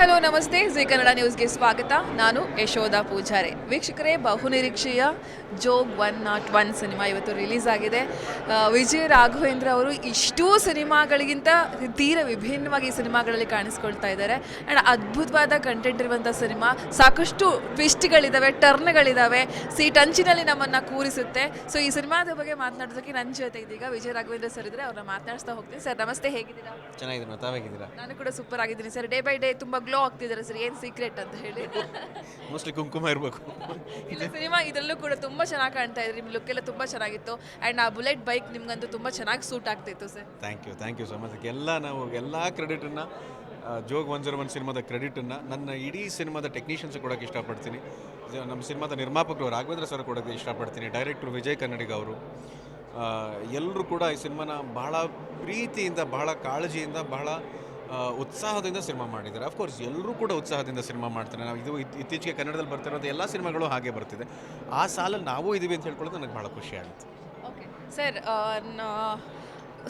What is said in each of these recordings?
Hello ನಮಸ್ತೆ. G Kannada ನ್ಯೂಸ್ಗೆ ಸ್ವಾಗತ. ನಾನು ಯಶೋಧ ಪೂಜಾರಿ. ವೀಕ್ಷಕರೇ ಬಹುನಿರೀಕ್ಷೆಯ Jog one not one cinema ಇವತ್ತು ರಿಲೀಸ್ ಆಗಿದೆ. ವಿಜಯ್ ರಾಘವೇಂದ್ರ ಅವರು ಇಷ್ಟೂ ಸಿನಿಮಾಗಳಿಗಿಂತ ತೀರ ವಿಭಿನ್ನವಾಗಿ ಈ ಸಿನಿಮಾಗಳಲ್ಲಿ ಕಾಣಿಸ್ಕೊಳ್ತಾ ಇದ್ದಾರೆ. ಆ್ಯಂಡ್ ಅದ್ಭುತವಾದ ಕಂಟೆಂಟ್ ಇರುವಂಥ ಸಿನಿಮಾ. ಸಾಕಷ್ಟು ಟ್ವಿಸ್ಟ್ಗಳಿದ್ದಾವೆ ಟರ್ನ್ಗಳಿದ್ದಾವೆ ಸೀಟ್ ಅಂಚಿನಲ್ಲಿ ನಮ್ಮನ್ನು ಕೂರಿಸುತ್ತೆ. ಸೊ ಈ ಸಿನಿಮಾದ ಬಗ್ಗೆ ಮಾತನಾಡೋದಕ್ಕೆ ನನ್ನ ಜೊತೆ ಇದೀಗ ವಿಜಯ್ ರಾಘವೇಂದ್ರ ಸರ್ ಇದ್ದರೆ ಅವ್ರನ್ನ ಮಾತನಾಡಿಸ್ತಾ ಹೋಗ್ತೀನಿ. ಸರ್ ನಮಸ್ತೆ. ಹೇಗಿದ್ದೀರಾ? ಚೆನ್ನಾಗಿದ್ದೀನಿ. ತಾವಾಗಿದ್ದೀರಾ ನಾನು ಕೂಡ ಸೂಪರ್ ಆಗಿದ್ದೀನಿ. ಸರ್ ಡೇ ಬೈ ಡೇ ತುಂಬಾ ಗ್ಲೋ ಆಗ್ತಿದ್ದಾರೆ ಸರ್ ಏನು ಸೀಕ್ರೆಟ್ ಅಂತ ಹೇಳಿ. ಮೋಸ್ಟ್ಲಿ ಕುಂಕುಮ ಇರಬೇಕು. ಇಲ್ಲ ಸಿನಿಮಾ ಇದರಲ್ಲೂ ಕೂಡ ತುಂಬಾ ಚೆನ್ನಾಗಿ ಕಾಣ್ತಾ ಇದ್ರಿ ನಿಮ್ಮ ಲುಕ್ ಎಲ್ಲ ತುಂಬಾ ಚೆನ್ನಾಗಿತ್ತು. ಆ್ಯಂಡ್ ಆ ಬುಲೆಟ್ ಬೈಕ್ ನಿಮ್ಗಂತೂ ತುಂಬಾ ಚೆನ್ನಾಗಿ ಸೂಟ್ ಆಗ್ತಿತ್ತು sir. Thank you thank you so much ಎಲ್ಲ ನಾವು ಎಲ್ಲ ಕ್ರೆಡಿಟನ್ನು ಜೋಗ್ ಒನ್ ಜೀರೋ ಒನ್ ಸಿನಿಮಾದ ಕ್ರೆಡಿಟನ್ನು ನನ್ನ ಇಡೀ ಸಿನಿಮಾದ ಟೆಕ್ನಿಷಿಯನ್ಸ್ ಕೊಡೋಕ್ಕೆ ಇಷ್ಟಪಡ್ತೀನಿ. ನಮ್ಮ ಸಿನಿಮಾದ ನಿರ್ಮಾಪಕರು ರಾಘವೇಂದ್ರ ಸರ್ ಕೊಡೋಕ್ಕೆ ಇಷ್ಟಪಡ್ತೀನಿ ಡೈರೆಕ್ಟ್ರು ವಿಜಯ್ ಕನ್ನಡಿಗ ಅವರು. ಎಲ್ಲರೂ ಕೂಡ ಈ ಸಿನಿಮಾನ ಬಹಳ ಪ್ರೀತಿಯಿಂದ ಬಹಳ ಕಾಳಜಿಯಿಂದ ಬಹಳ ಉತ್ಸಾಹದಿಂದ ಸಿನಿಮಾ ಮಾಡಿದ್ದಾರೆ. ಅಫ್ಕೋರ್ಸ್ ಎಲ್ಲರೂ ಕೂಡ ಉತ್ಸಾಹದಿಂದ ಸಿನಿಮಾ ಮಾಡ್ತಾರೆ. ನಾವು ಇದು ಇತ್- ಇತ್ತೀಚೆಗೆ ಕನ್ನಡದಲ್ಲಿ ಬರ್ತಿರೋದು ಎಲ್ಲ ಸಿನಿಮಾಗಳು ಹಾಗೆ ಬರ್ತಿದೆ. ಆ ಸಾಲಲ್ಲಿ ನಾವು ಇದೀವಿ ಅಂತ ಹೇಳ್ಕೊಳ್ಳೋದು ನನಗೆ ಭಾಳ ಖುಷಿ ಆಗುತ್ತೆ. ಸರ್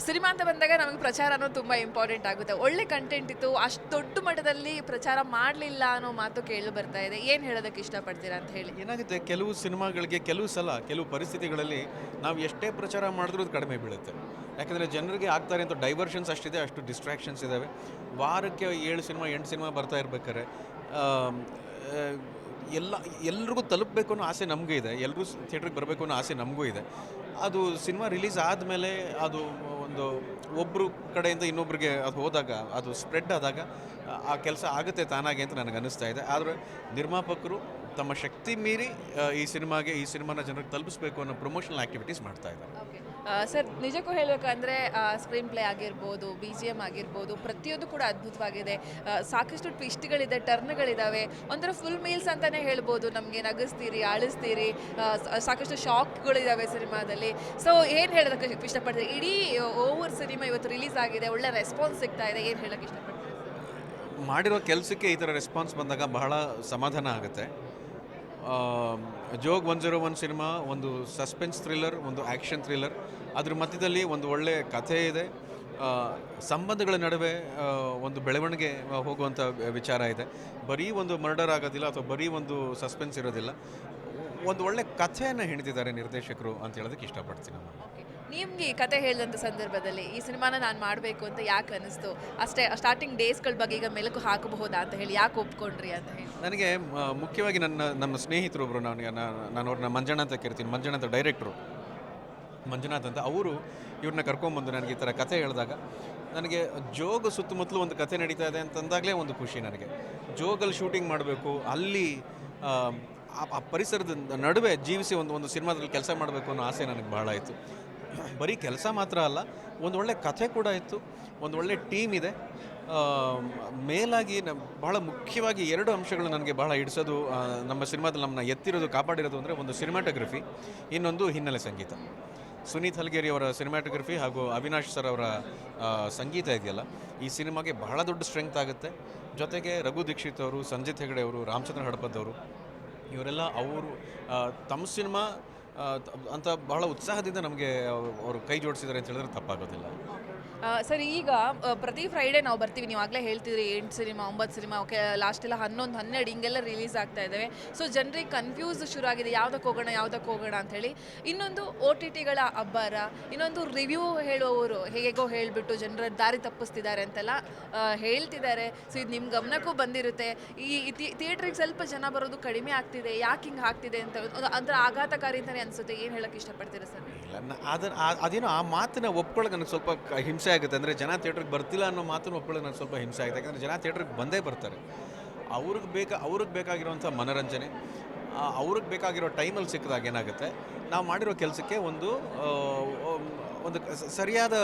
ಸಿನಿಮಾ ಅಂತ ಬಂದಾಗ ನಮಗೆ ಪ್ರಚಾರ ಅನ್ನೋದು ತುಂಬ ಇಂಪಾರ್ಟೆಂಟ್ ಆಗುತ್ತೆ. ಒಳ್ಳೆ ಕಂಟೆಂಟ್ ಇತ್ತು, ಅಷ್ಟು ದೊಡ್ಡ ಮಟ್ಟದಲ್ಲಿ ಪ್ರಚಾರ ಮಾಡಲಿಲ್ಲ ಅನ್ನೋ ಮಾತು ಕೇಳಿ ಬರ್ತಾ ಇದೆ. ಏನು ಹೇಳೋದಕ್ಕೆ ಇಷ್ಟಪಡ್ತೀರಾ ಅಂತ ಹೇಳಿ. ಏನಾಗುತ್ತೆ, ಕೆಲವು ಸಿನಿಮಾಗಳಿಗೆ ಕೆಲವು ಸಲ, ಕೆಲವು ಪರಿಸ್ಥಿತಿಗಳಲ್ಲಿ ನಾವು ಎಷ್ಟೇ ಪ್ರಚಾರ ಮಾಡಿದ್ರೂ ಅದು ಕಡಿಮೆ ಬೀಳುತ್ತೆ. ಯಾಕಂದರೆ ಜನರಿಗೆ ಆಗ್ತಾರೆ ಅಂತ ಡೈವರ್ಷನ್ಸ್ ಅಷ್ಟಿದೆ, ಅಷ್ಟು ಡಿಸ್ಟ್ರಾಕ್ಷನ್ಸ್ ಇದ್ದಾವೆ ವಾರಕ್ಕೆ ಏಳು ಸಿನಿಮಾ, ಎಂಟು ಸಿನಿಮಾ ಬರ್ತಾ ಇರ್ಬೇಕಾದ್ರೆ ಎಲ್ಲ, ಎಲ್ರಿಗೂ ತಲುಪಬೇಕು ಅನ್ನೋ ಆಸೆ ನಮಗೂ ಇದೆ. ಎಲ್ಲರೂ ಥಿಯೇಟ್ರಿಗೆ ಬರಬೇಕು ಅನ್ನೋ ಆಸೆ ನಮಗೂ ಇದೆ. ಅದು ಸಿನಿಮಾ ರಿಲೀಸ್ ಆದಮೇಲೆ ಅದು ಒಂದು ಒಬ್ಬರು ಕಡೆಯಿಂದ ಇನ್ನೊಬ್ರಿಗೆ ಅದು ಹೋದಾಗ, ಅದು ಸ್ಪ್ರೆಡ್ ಆದಾಗ, ಆ- ಕೆಲಸ ಆಗುತ್ತೆ ತಾನಾಗೆ ಅಂತ ನನಗೆ ಅನ್ನಿಸ್ತಾ ಇದೆ. ಆದರೆ ನಿರ್ಮಾಪಕರು ತಮ್ಮ ಶಕ್ತಿ ಮೀರಿ ಈ ಸಿನಿಮಾಗೆ, ಈ ಸಿನಿಮಾನ ಜನರಿಗೆ ತಲುಪಿಸ್ಬೇಕು ಅನ್ನೋ ಪ್ರಮೋಷನಲ್ ಆ್ಯಕ್ಟಿವಿಟೀಸ್ ಮಾಡ್ತಾ ಇದ್ದಾರೆ. ಸರ್ ನಿಜಕ್ಕೂ ಹೇಳಬೇಕಂದ್ರೆ ಸ್ಕ್ರೀನ್ ಪ್ಲೇ ಆಗಿರ್ಬೋದು ಬಿ ಜಿ ಎಂ ಆಗಿರ್ಬೋದು ಪ್ರತಿಯೊಂದು ಕೂಡ ಅದ್ಭುತವಾಗಿದೆ. ಸಾಕಷ್ಟು ಟ್ವಿಸ್ಟ್ಗಳಿದೆ ಟರ್ನ್ಗಳಿದ್ದಾವೆ ಒಂಥರ ಫುಲ್ ಮೀಲ್ಸ್ ಅಂತಲೇ ಹೇಳ್ಬೋದು. ನಮಗೆ ನಗಿಸ್ತೀರಿ ಅಳಿಸ್ತೀರಿ ಆ, ಸ- ಸಾಕಷ್ಟು ಶಾಕ್ಗಳಿದ್ದಾವೆ ಸಿನಿಮಾದಲ್ಲಿ. ಸೊ ಏನು ಹೇಳೋದಕ್ಕೆ ಇಷ್ಟಪಡ್ತೀರಿ? ಇಡೀ ಓವರ್ ಸಿನಿಮಾ ಇವತ್ತು ರಿಲೀಸ್ ಆಗಿದೆ ಒಳ್ಳೆ ರೆಸ್ಪಾನ್ಸ್ ಸಿಗ್ತಾ ಇದೆ. ಏನು ಹೇಳೋಕ್ಕೆ ಇಷ್ಟಪಡ್ತೀರಿ? ಮಾಡಿರೋ ಕೆಲಸಕ್ಕೆ ಈ ಥರ ರೆಸ್ಪಾನ್ಸ್ ಬಂದಾಗ ಬಹಳ ಸಮಾಧಾನ ಆಗುತ್ತೆ. Jog one zero one cinema, ಒಂದು ಸಸ್ಪೆನ್ಸ್ ಥ್ರಿಲ್ಲರ್, ಒಂದು ಆ್ಯಕ್ಷನ್ ಥ್ರಿಲ್ಲರ್. ಅದ್ರ ಮಧ್ಯದಲ್ಲಿ ಒಂದು ಒಳ್ಳೆಯ ಕಥೆ ಇದೆ. ಸಂಬಂಧಗಳ ನಡುವೆ ಒಂದು ಬೆಳವಣಿಗೆ ಹೋಗುವಂಥ ವಿಚಾರ ಇದೆ. ಬರೀ ಒಂದು ಮರ್ಡರ್ ಆಗೋದಿಲ್ಲ ಅಥವಾ ಬರೀ ಒಂದು ಸಸ್ಪೆನ್ಸ್ ಇರೋದಿಲ್ಲ. ಒಂದು ಒಳ್ಳೆ ಕಥೆಯನ್ನು ಹೆಣಿದಿದ್ದಾರೆ ನಿರ್ದೇಶಕರು ಅಂತ ಹೇಳೋದಕ್ಕೆ ಇಷ್ಟಪಡ್ತೀನಿ ನಾನು. ನಿಮ್ಗೆ ಈ ಕತೆ ಹೇಳಿದಂಥ ಸಂದರ್ಭದಲ್ಲಿ ಈ ಸಿನಿಮಾನ ನಾನು ಮಾಡಬೇಕು ಅಂತ ಯಾಕೆ ಅನಿಸ್ತು ಅಷ್ಟೇ ಸ್ಟಾರ್ಟಿಂಗ್ ಡೇಸ್ಗಳ ಬಗ್ಗೆ ಈಗ ಮೆಲುಕು ಹಾಕಬಹುದಾ ಅಂತ ಹೇಳಿ ಯಾಕೆ ಒಪ್ಕೊಂಡ್ರಿ ಅಂತ ಹೇಳಿ. ನನಗೆ ಮುಖ್ಯವಾಗಿ ನನ್ನ ನನ್ನ ಸ್ನೇಹಿತರು ಒಬ್ಬರು ನನಗೆ ನಾನು ನಾನು ಅವ್ರನ್ನ ಮಂಜಣ್ಣ ಅಂತ ಕರಿತೀನಿ. ಅಂತ ಡೈರೆಕ್ಟ್ರು ಮಂಜುನಾಥ್ ಅಂತ. ಅವರು ಇವ್ರನ್ನ ಕರ್ಕೊಂಬಂದು ನನಗೆ ಈ ಥರ ಕತೆ ಹೇಳಿದಾಗ ನನಗೆ ಜೋಗ ಸುತ್ತಮುತ್ತಲೂ ಒಂದು ಕತೆ ನಡೀತಾ ಇದೆ ಅಂತಂದಾಗಲೇ ಒಂದು ಖುಷಿ ನನಗೆ. ಜೋಗಲ್ಲಿ ಶೂಟಿಂಗ್ ಮಾಡಬೇಕು, ಅಲ್ಲಿ, ಆ ಪರಿಸರದ ನಡುವೆ ಜೀವಿಸಿ ಒಂದು ಒಂದು ಸಿನಿಮಾದಲ್ಲಿ ಕೆಲಸ ಮಾಡಬೇಕು ಅನ್ನೋ ಆಸೆ ನನಗೆ ಭಾಳ ಆಯಿತು. ಬರೀ ಕೆಲಸ ಮಾತ್ರ ಅಲ್ಲ, ಒಂದು ಒಳ್ಳೆ ಕಥೆ ಕೂಡ ಇತ್ತು, ಒಂದು ಒಳ್ಳೆ ಟೀಮ್ ಇದೆ. ಮೇಲಾಗಿ ನ, ಬಹಳ ಮುಖ್ಯವಾಗಿ ಎರಡು ಅಂಶಗಳು ನನಗೆ ಬಹಳ ಹಿಡಿಸೋದು ನಮ್ಮ ಸಿನಿಮಾದಲ್ಲಿ ನಮ್ಮನ್ನ ಎತ್ತಿರೋದು, ಕಾಪಾಡಿರೋದು ಅಂದರೆ ಒಂದು ಸಿನಿಮಾಟೋಗ್ರಫಿ, ಇನ್ನೊಂದು ಹಿನ್ನೆಲೆ ಸಂಗೀತ. ಸುನೀತ್ ಹಲ್ಗೇರಿ ಅವರ ಸಿನಿಮಾಟೋಗ್ರಫಿ ಹಾಗೂ ಅವಿನಾಶ್ ಸರ್ ಅವರ ಸಂಗೀತ ಇದೆಯಲ್ಲ, ಈ ಸಿನಿಮಾಗೆ ಬಹಳ ದೊಡ್ಡ ಸ್ಟ್ರೆಂಗ್ತ್ ಆಗುತ್ತೆ. ಜೊತೆಗೆ ರಘು ದೀಕ್ಷಿತ್ ಅವರು, ಸಂಜಿತ್ ಹೆಗಡೆ ಅವರು, ರಾಮಚಂದ್ರ ಹಡಪದ್ ಅವರು, ಇವರೆಲ್ಲ ಅವರು ತಮ್ಮ ಸಿನಿಮಾ ಅಂತ ಬಹಳ ಉತ್ಸಾಹದಿಂದ ನಮಗೆ ಅವರು ಕೈ ಜೋಡಿಸಿದ್ದಾರೆ ಅಂತ ಹೇಳಿದ್ರೆ ತಪ್ಪಾಗೋದಿಲ್ಲ. ಸರ್, ಈಗ ಪ್ರತಿ ಫ್ರೈಡೇ ನಾವು ಬರ್ತೀವಿ. ನೀವು ಆಗಲೇ ಹೇಳ್ತಿದ್ರಿ, ಎಂಟು ಸಿನಿಮಾ, ಒಂಬತ್ತು ಸಿನಿಮಾ, ಓಕೆ ಲಾಸ್ಟ್ ಎಲ್ಲ ಹನ್ನೊಂದು, ಹನ್ನೆರಡು, ಹಿಂಗೆಲ್ಲ ರಿಲೀಸ್ ಆಗ್ತಾ ಇದ್ದಾವೆ ಸೊ ಜನರಿಗೆ ಕನ್ಫ್ಯೂಸ್ ಶುರು ಆಗಿದೆ. ಯಾವುದಕ್ಕೆ ಹೋಗೋಣ, ಯಾವ್ದಕ್ಕೆ ಹೋಗೋಣ ಅಂತ ಹೇಳಿ. ಇನ್ನೊಂದು ಓ ಟಿ ಟಿಗಳ ಅಬ್ಬರ, ಇನ್ನೊಂದು ರಿವ್ಯೂ ಹೇಳುವವರು ಹೇಗೋ ಹೇಳಿಬಿಟ್ಟು ಜನರ ದಾರಿ ತಪ್ಪಿಸ್ತಿದ್ದಾರೆ ಅಂತೆಲ್ಲ ಹೇಳ್ತಿದ್ದಾರೆ. ಸೊ ಇದು ನಿಮ್ಮ ಗಮನಕ್ಕೂ ಬಂದಿರುತ್ತೆ. ಈ ಥಿಯೇಟ್ರಿಗೆ ಸ್ವಲ್ಪ ಜನ ಬರೋದು ಕಡಿಮೆ ಆಗ್ತಿದೆ. ಯಾಕೆ ಹಿಂಗೆ ಆಗ್ತಿದೆ ಅಂತ ಅಂದ್ರೆ ಆಘಾತಕಾರಿ ಅಂತಲೇ ಅನಿಸುತ್ತೆ. ಏನು ಹೇಳೋಕ್ಕೆ ಇಷ್ಟಪಡ್ತೀರಾ ಸರ್? ಇಲ್ಲ ಅದನ್ನು ಅದೇನೋ ಆ ಮಾತನ್ನ ಒಪ್ಕೊಳ್ಳೋಕೆ ನನಗೆ ಸ್ವಲ್ಪ ಹಿಂಸೆ ಆಗುತ್ತೆ. ಅಂದರೆ ಜನ ಥಿಯೇಟ್ರಿಗೆ ಬರ್ತಿಲ್ಲ ಅನ್ನೋ ಮಾತನ್ನು ಒಪ್ಕೊಳ್ಳೋಕೆ ನನಗೆ ಸ್ವಲ್ಪ ಹಿಂಸೆ ಆಗುತ್ತೆ. ಯಾಕಂದರೆ ಜನ ಥಿಯೇಟ್ರಿಗೆ ಬಂದೇ ಬರ್ತಾರೆ. ಅವ್ರಿಗೆ ಬೇಕಾ, ಅವ್ರಿಗೆ ಬೇಕಾಗಿರುವಂಥ ಮನೋರಂಜನೆ ಅವ್ರಿಗೆ ಬೇಕಾಗಿರೋ ಟೈಮಲ್ಲಿ ಸಿಕ್ಕಿದಾಗ ಏನಾಗುತ್ತೆ? ನಾವು ಮಾಡಿರೋ ಕೆಲಸಕ್ಕೆ ಒಂದು ಒಂದು ಸರಿಯಾದ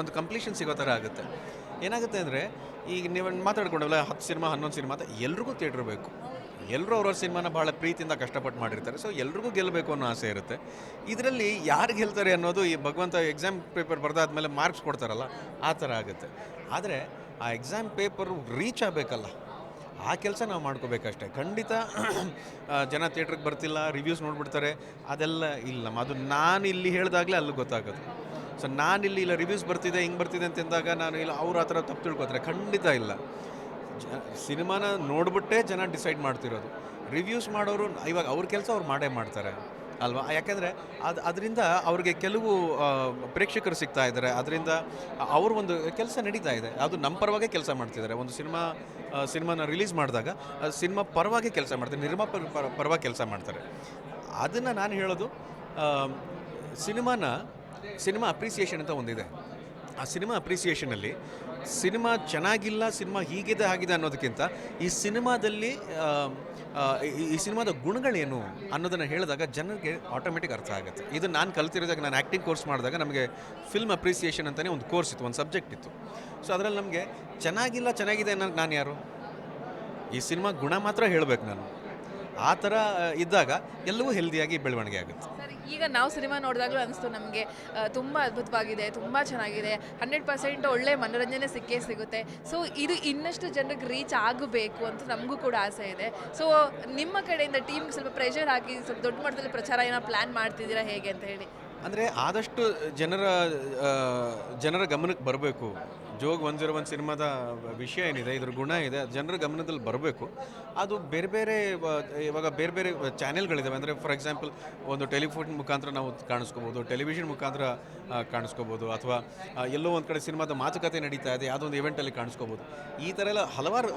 ಒಂದು ಕಂಪ್ಲೀಷನ್ ಸಿಗೋ ಥರ ಆಗುತ್ತೆ. ಏನಾಗುತ್ತೆ ಅಂದರೆ, ಈಗ ನೀವು ಮಾತಾಡ್ಕೊಂಡಲ್ಲ ಹತ್ತು ಸಿನಿಮಾ, ಹನ್ನೊಂದು ಸಿನಿಮಾ ಅಂತ ಎಲ್ರಿಗೂ ಥಿಯೇಟ್ರ್ ಬೇಕು. ಎಲ್ಲರೂ ಅವ್ರವ್ರ ಸಿನಿಮಾನ ಭಾಳ ಪ್ರೀತಿಯಿಂದ ಕಷ್ಟಪಟ್ಟು ಮಾಡಿರ್ತಾರೆ. ಸೊ ಎಲ್ರಿಗೂ ಗೆಲ್ಲಬೇಕು ಅನ್ನೋ ಆಸೆ ಇರುತ್ತೆ. ಇದರಲ್ಲಿ ಯಾರು ಗೆಲ್ತಾರೆ ಅನ್ನೋದು ಈ ಭಗವಂತ ಎಕ್ಸಾಮ್ ಪೇಪರ್ ಬರ್ದಾದ್ಮೇಲೆ ಮಾರ್ಕ್ಸ್ ಕೊಡ್ತಾರಲ್ಲ, ಆ ಥರ ಆಗುತ್ತೆ. ಆದರೆ ಆ ಎಕ್ಸಾಮ್ ಪೇಪರ್ ರೀಚ್ ಆಗಬೇಕಲ್ಲ. ಆ ಕೆಲಸ ನಾವು ಮಾಡ್ಕೋಬೇಕಷ್ಟೆ. ಖಂಡಿತ ಜನ ಥಿಯೇಟ್ರಿಗೆ ಬರ್ತಿಲ್ಲ ರಿವ್ಯೂಸ್ ನೋಡ್ಬಿಡ್ತಾರೆ. ಅದೆಲ್ಲ ಇಲ್ಲ. ಅದು ನಾನು ಇಲ್ಲಿ ಹೇಳಿದಾಗಲೇ ಅಲ್ಲಿ ಗೊತ್ತಾಗೋದು ಸೊ ಇಲ್ಲಿ ಇಲ್ಲ ರಿವ್ಯೂಸ್ ಬರ್ತಿದೆ, ಹಿಂಗೆ ಬರ್ತಿದೆ ಅಂತಂದಾಗ ನಾನು ಇಲ್ಲ, ಅವ್ರು ಆ ಥರ ತಪ್ಪು ತಿಳ್ಕೊತಾರೆ. ಖಂಡಿತ ಇಲ್ಲ. ಸಿನಿಮಾನ ನೋಡಿಬಿಟ್ಟೇ ಜನ ಡಿಸೈಡ್ ಮಾಡ್ತಿರೋದು. ರಿವ್ಯೂಸ್ ಮಾಡೋರು ಇವಾಗ ಅವ್ರ ಕೆಲಸ ಅವ್ರು ಮಾಡೇ ಮಾಡ್ತಾರೆ ಅಲ್ವಾ? ಯಾಕೆಂದರೆ ಅದು, ಅದರಿಂದ ಅವ್ರಿಗೆ ಕೆಲವು ಪ್ರೇಕ್ಷಕರು ಸಿಗ್ತಾ ಇದ್ದಾರೆ ಅದರಿಂದ ಅವ್ರ ಒಂದು ಕೆಲಸ ನಡೀತಾ ಇದೆ. ಅದು ನಮ್ಮ ಪರವಾಗಿ ಕೆಲಸ ಮಾಡ್ತಿದ್ದಾರೆ ಒಂದು ಸಿನಿಮಾ ಸಿನಿಮಾನ ರಿಲೀಸ್ ಮಾಡಿದಾಗ ಸಿನಿಮಾ ಪರವಾಗಿ ಕೆಲಸ ಮಾಡ್ತಾರೆ. ನಿರ್ಮಾಪಕ ಪರ ಪರವಾಗಿ ಕೆಲಸ ಮಾಡ್ತಾರೆ. ಅದನ್ನು ನಾನು ಹೇಳೋದು ಸಿನಿಮಾನ, ಸಿನಿಮಾ ಅಪ್ರಿಸಿಯೇಷನ್ ಅಂತ ಒಂದಿದೆ. ಆ ಸಿನಿಮಾ ಅಪ್ರಿಸಿಯೇಷನಲ್ಲಿ ಸಿನಿಮಾ ಚೆನ್ನಾಗಿಲ್ಲ, ಸಿನಿಮಾ ಹೀಗಿದೆ, ಆಗಿದೆ ಅನ್ನೋದಕ್ಕಿಂತ ಈ ಸಿನಿಮಾದಲ್ಲಿ ಈ ಸಿನಿಮಾದ ಗುಣಗಳೇನು ಅನ್ನೋದನ್ನು ಹೇಳಿದಾಗ ಜನರಿಗೆ ಆಟೋಮೆಟಿಕ್ ಅರ್ಥ ಆಗುತ್ತೆ. ಇದು ನಾನು ಕಲ್ತಿರೋದಾಗ, ನಾನು ಆ್ಯಕ್ಟಿಂಗ್ ಕೋರ್ಸ್ ಮಾಡಿದಾಗ ನಮಗೆ ಫಿಲ್ಮ್ ಅಪ್ರಿಸಿಯೇಷನ್ ಅಂತಲೇ ಒಂದು ಕೋರ್ಸ್ ಇತ್ತು, ಒಂದು ಸಬ್ಜೆಕ್ಟ್ ಇತ್ತು. ಸೊ ಅದರಲ್ಲಿ ನಮಗೆ ಚೆನ್ನಾಗಿಲ್ಲ, ಚೆನ್ನಾಗಿದೆ ಅನ್ನೋದು ನಾನು ಯಾರು? ಈ ಸಿನಿಮಾ ಗುಣ ಮಾತ್ರ ಹೇಳಬೇಕು ನಾನು. ಆ ಥರ ಇದ್ದಾಗ ಎಲ್ಲವೂ ಹೆಲ್ದಿಯಾಗಿ ಬೆಳವಣಿಗೆ ಆಗುತ್ತೆ. ಸರ್ ಈಗ ನಾವು ಸಿನಿಮಾ ನೋಡಿದಾಗಲೂ ಅನಿಸ್ತು ನಮಗೆ ತುಂಬ ಅದ್ಭುತವಾಗಿದೆ ತುಂಬ ಚೆನ್ನಾಗಿದೆ ಹಂಡ್ರೆಡ್ ಪರ್ಸೆಂಟ್ ಒಳ್ಳೆ ಮನೋರಂಜನೆ ಸಿಕ್ಕೇ ಸಿಗುತ್ತೆ. ಸೊ ಇದು ಇನ್ನಷ್ಟು ಜನರಿಗೆ ರೀಚ್ ಆಗಬೇಕು ಅಂತ ನಮಗೂ ಕೂಡ ಆಸೆ ಇದೆ. ಸೊ ನಿಮ್ಮ ಕಡೆಯಿಂದ ಟೀಮ್ ಸ್ವಲ್ಪ ಪ್ರೆಷರ್ ಹಾಕಿ ಸ್ವಲ್ಪ ದೊಡ್ಡ ಮಟ್ಟದಲ್ಲಿ ಪ್ರಚಾರ ಏನೋ ಪ್ಲ್ಯಾನ್ ಮಾಡ್ತಿದ್ದೀರಾ ಹೇಗೆ ಅಂತ ಹೇಳಿ? ಅಂದರೆ ಆದಷ್ಟು ಜನರ ಜನರ ಗಮನಕ್ಕೆ ಬರಬೇಕು. ಜೋಗ್ ಒನ್ ಜೀರೋ ಒನ್ ಸಿನಿಮಾದ ವಿಷಯ ಏನಿದೆ, ಇದ್ರ ಗುಣ ಇದೆ ಜನರ ಗಮನದಲ್ಲಿ ಬರಬೇಕು. ಅದು ಬೇರೆ ಬೇರೆ ಇವಾಗ ಬೇರೆ ಬೇರೆ ಚಾನೆಲ್ಗಳಿದ್ದಾವೆ ಅಂದರೆ ಫಾರ್ ಎಕ್ಸಾಂಪಲ್, ಒಂದು ಟೆಲಿಫೋನ್ ಮುಖಾಂತರ ನಾವು ಕಾಣಿಸ್ಕೋಬೋದು, ಟೆಲಿವಿಷನ್ ಮುಖಾಂತರ ಕಾಣಿಸ್ಕೋಬೋದು, ಅಥವಾ ಎಲ್ಲೋ ಒಂದು ಕಡೆ ಸಿನಿಮಾದ ಮಾತುಕತೆ ನಡೀತಾ ಇದೆ ಯಾವುದೊಂದು ಇವೆಂಟಲ್ಲಿ ಕಾಣಿಸ್ಕೋಬೋದು. ಈ ಥರ ಎಲ್ಲ ಹಲವಾರು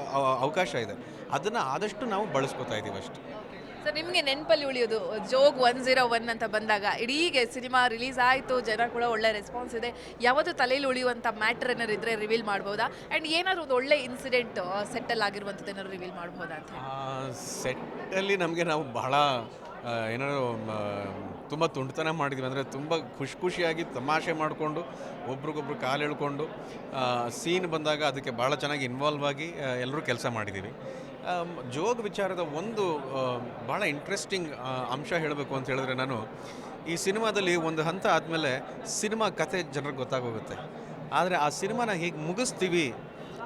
ಅವಕಾಶ ಇದೆ. ಅದನ್ನು ಆದಷ್ಟು ನಾವು ಬಳಸ್ಕೊತಾ ಇದ್ದೀವಿ ಅಷ್ಟೇ. ಸರ್ ನಿಮಗೆ ನೆನಪಲ್ಲಿ ಉಳಿಯೋದು, ಜೋಗ್ ಒನ್ ಜೀರೋ ಒನ್ ಅಂತ ಬಂದಾಗ ಇಡೀ ಸಿನಿಮಾ ರಿಲೀಸ್ ಆಯಿತು, ಜನ ಕೂಡ ಒಳ್ಳೆ ರೆಸ್ಪಾನ್ಸ್ ಇದೆ. ಯಾವತ್ತು ತಲೆಯಲ್ಲಿ ಉಳಿಯುವಂಥ ಮ್ಯಾಟ್ರ್ ಏನಾದ್ರು ಇದ್ರೆ ರಿವೀಲ್ ಮಾಡ್ಬೋದಾ? ಆ್ಯಂಡ್ ಏನಾದ್ರು ಒಂದು ಒಳ್ಳೆ ಇನ್ಸಿಡೆಂಟ್ ಸೆಟ್ಟಲ್ಲಿ ಆಗಿರುವಂಥದ್ದು ಏನಾದ್ರು ರಿವೀಲ್ ಮಾಡ್ಬೋದಾ ಅಂತ ಸೆಟ್ಟಲ್ಲಿ ನಮಗೆ ನಾವು ಬಹಳ ಏನಾದ್ರು ತುಂಬ ತುಂಟತನ ಮಾಡಿದ್ವಿ. ಅಂದರೆ ತುಂಬ ಖುಷಿ ಖುಷಿಯಾಗಿ ತಮಾಷೆ ಮಾಡಿಕೊಂಡು, ಒಬ್ರಿಗೊಬ್ರು ಕಾಲು ಎಳ್ಕೊಂಡು ಸೀನ್ ಬಂದಾಗ ಅದಕ್ಕೆ ಭಾಳ ಚೆನ್ನಾಗಿ ಇನ್ವಾಲ್ವ್ ಆಗಿ ಎಲ್ಲರೂ ಕೆಲಸ ಮಾಡಿದ್ದೀವಿ ಜೋಗ್ ವಿಚಾರದ ಒಂದು ಭಾಳ ಇಂಟ್ರೆಸ್ಟಿಂಗ್ ಅಂಶ ಹೇಳಬೇಕು ಅಂತ ಹೇಳಿದ್ರೆ ನಾನು, ಈ ಸಿನಿಮಾದಲ್ಲಿ ಒಂದು ಹಂತ ಆದಮೇಲೆ ಸಿನಿಮಾ ಕತೆ ಜನರಿಗೆ ಗೊತ್ತಾಗೋಗುತ್ತೆ. ಆದರೆ ಆ ಸಿನಿಮಾನ ಹೇಗೆ ಮುಗಿಸ್ತೀವಿ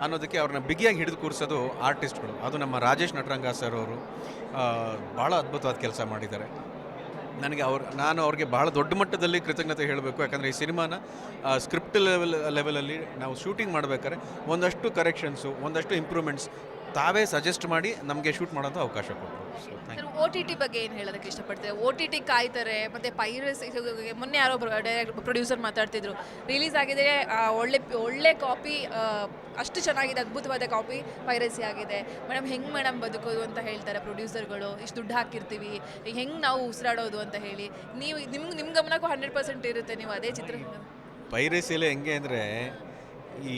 ಅನ್ನೋದಕ್ಕೆ ಅವ್ರನ್ನ ಬಿಗಿಯಾಗಿ ಹಿಡಿದು ಕೂರಿಸೋದು ಆರ್ಟಿಸ್ಟ್ಗಳು ಅದು ನಮ್ಮ ರಾಜೇಶ್ ನಟರಂಗ ಸರ್ ಅವರು ಭಾಳ ಅದ್ಭುತವಾದ ಕೆಲಸ ಮಾಡಿದ್ದಾರೆ. ನನಗೆ ಅವ್ರು, ನಾನು ಅವ್ರಿಗೆ ಭಾಳ ದೊಡ್ಡ ಮಟ್ಟದಲ್ಲಿ ಕೃತಜ್ಞತೆ ಹೇಳಬೇಕು. ಯಾಕಂದರೆ ಈ ಸಿನಿಮಾನ ಸ್ಕ್ರಿಪ್ಟ್ ಲೆವೆಲ್ ಲೆವೆಲಲ್ಲಿ ನಾವು ಶೂಟಿಂಗ್ ಮಾಡಬೇಕಾದ್ರೆ ಒಂದಷ್ಟು ಕರೆಕ್ಷನ್ಸು ಒಂದಷ್ಟು ಇಂಪ್ರೂವ್ಮೆಂಟ್ಸ್ ತಾವೇ ಸಜೆಸ್ಟ್ ಮಾಡಿ ನಮಗೆ ಶೂಟ್ ಮಾಡೋದು ಅವಕಾಶ ಕೊಟ್ಟರು. So thank sir O T T ಬಗ್ಗೆ ಏನು ಹೇಳೋದಕ್ಕೆ ಇಷ್ಟಪಡ್ತೀವಿ ಓ ಟಿ ಟಿ ಕಾಯ್ತಾರೆ ಮತ್ತು ಪೈರಸ್ ಮೊನ್ನೆ ಯಾರೋ ಡೈರೆಕ್ಟ್ ಪ್ರೊಡ್ಯೂಸರ್ ಮಾತಾಡ್ತಿದ್ರು. ರಿಲೀಸ್ ಆಗಿದೆ ಆ, ಒಳ್ಳೆ ಒಳ್ಳೆ ಕಾಪಿ ಅಷ್ಟು ಚೆನ್ನಾಗಿದೆ ಅದ್ಭುತವಾದ ಕಾಪಿ ಪೈರಸಿ ಆಗಿದೆ. ಮೇಡಮ್ ಹೆಂಗೆ ಮೇಡಮ್ ಬದುಕೋದು ಅಂತ ಹೇಳ್ತಾರೆ ಪ್ರೊಡ್ಯೂಸರ್ಗಳು ಇಷ್ಟು ದುಡ್ಡು ಹಾಕಿರ್ತೀವಿ ಹೆಂಗೆ ನಾವು ಉಸಿರಾಡೋದು ಅಂತ ಹೇಳಿ. ನೀವು ನಿಮ್ಗೆ ನಿಮ್ಮ ಗಮನಕ್ಕೂ ಹಂಡ್ರೆಡ್ ಪರ್ಸೆಂಟ್ ಇರುತ್ತೆ ನೀವು ಅದೇ ಚಿತ್ರ ಪೈರಸಿಯಲ್ಲಿ ಹೆಂಗೆ ಅಂದರೆ ಈ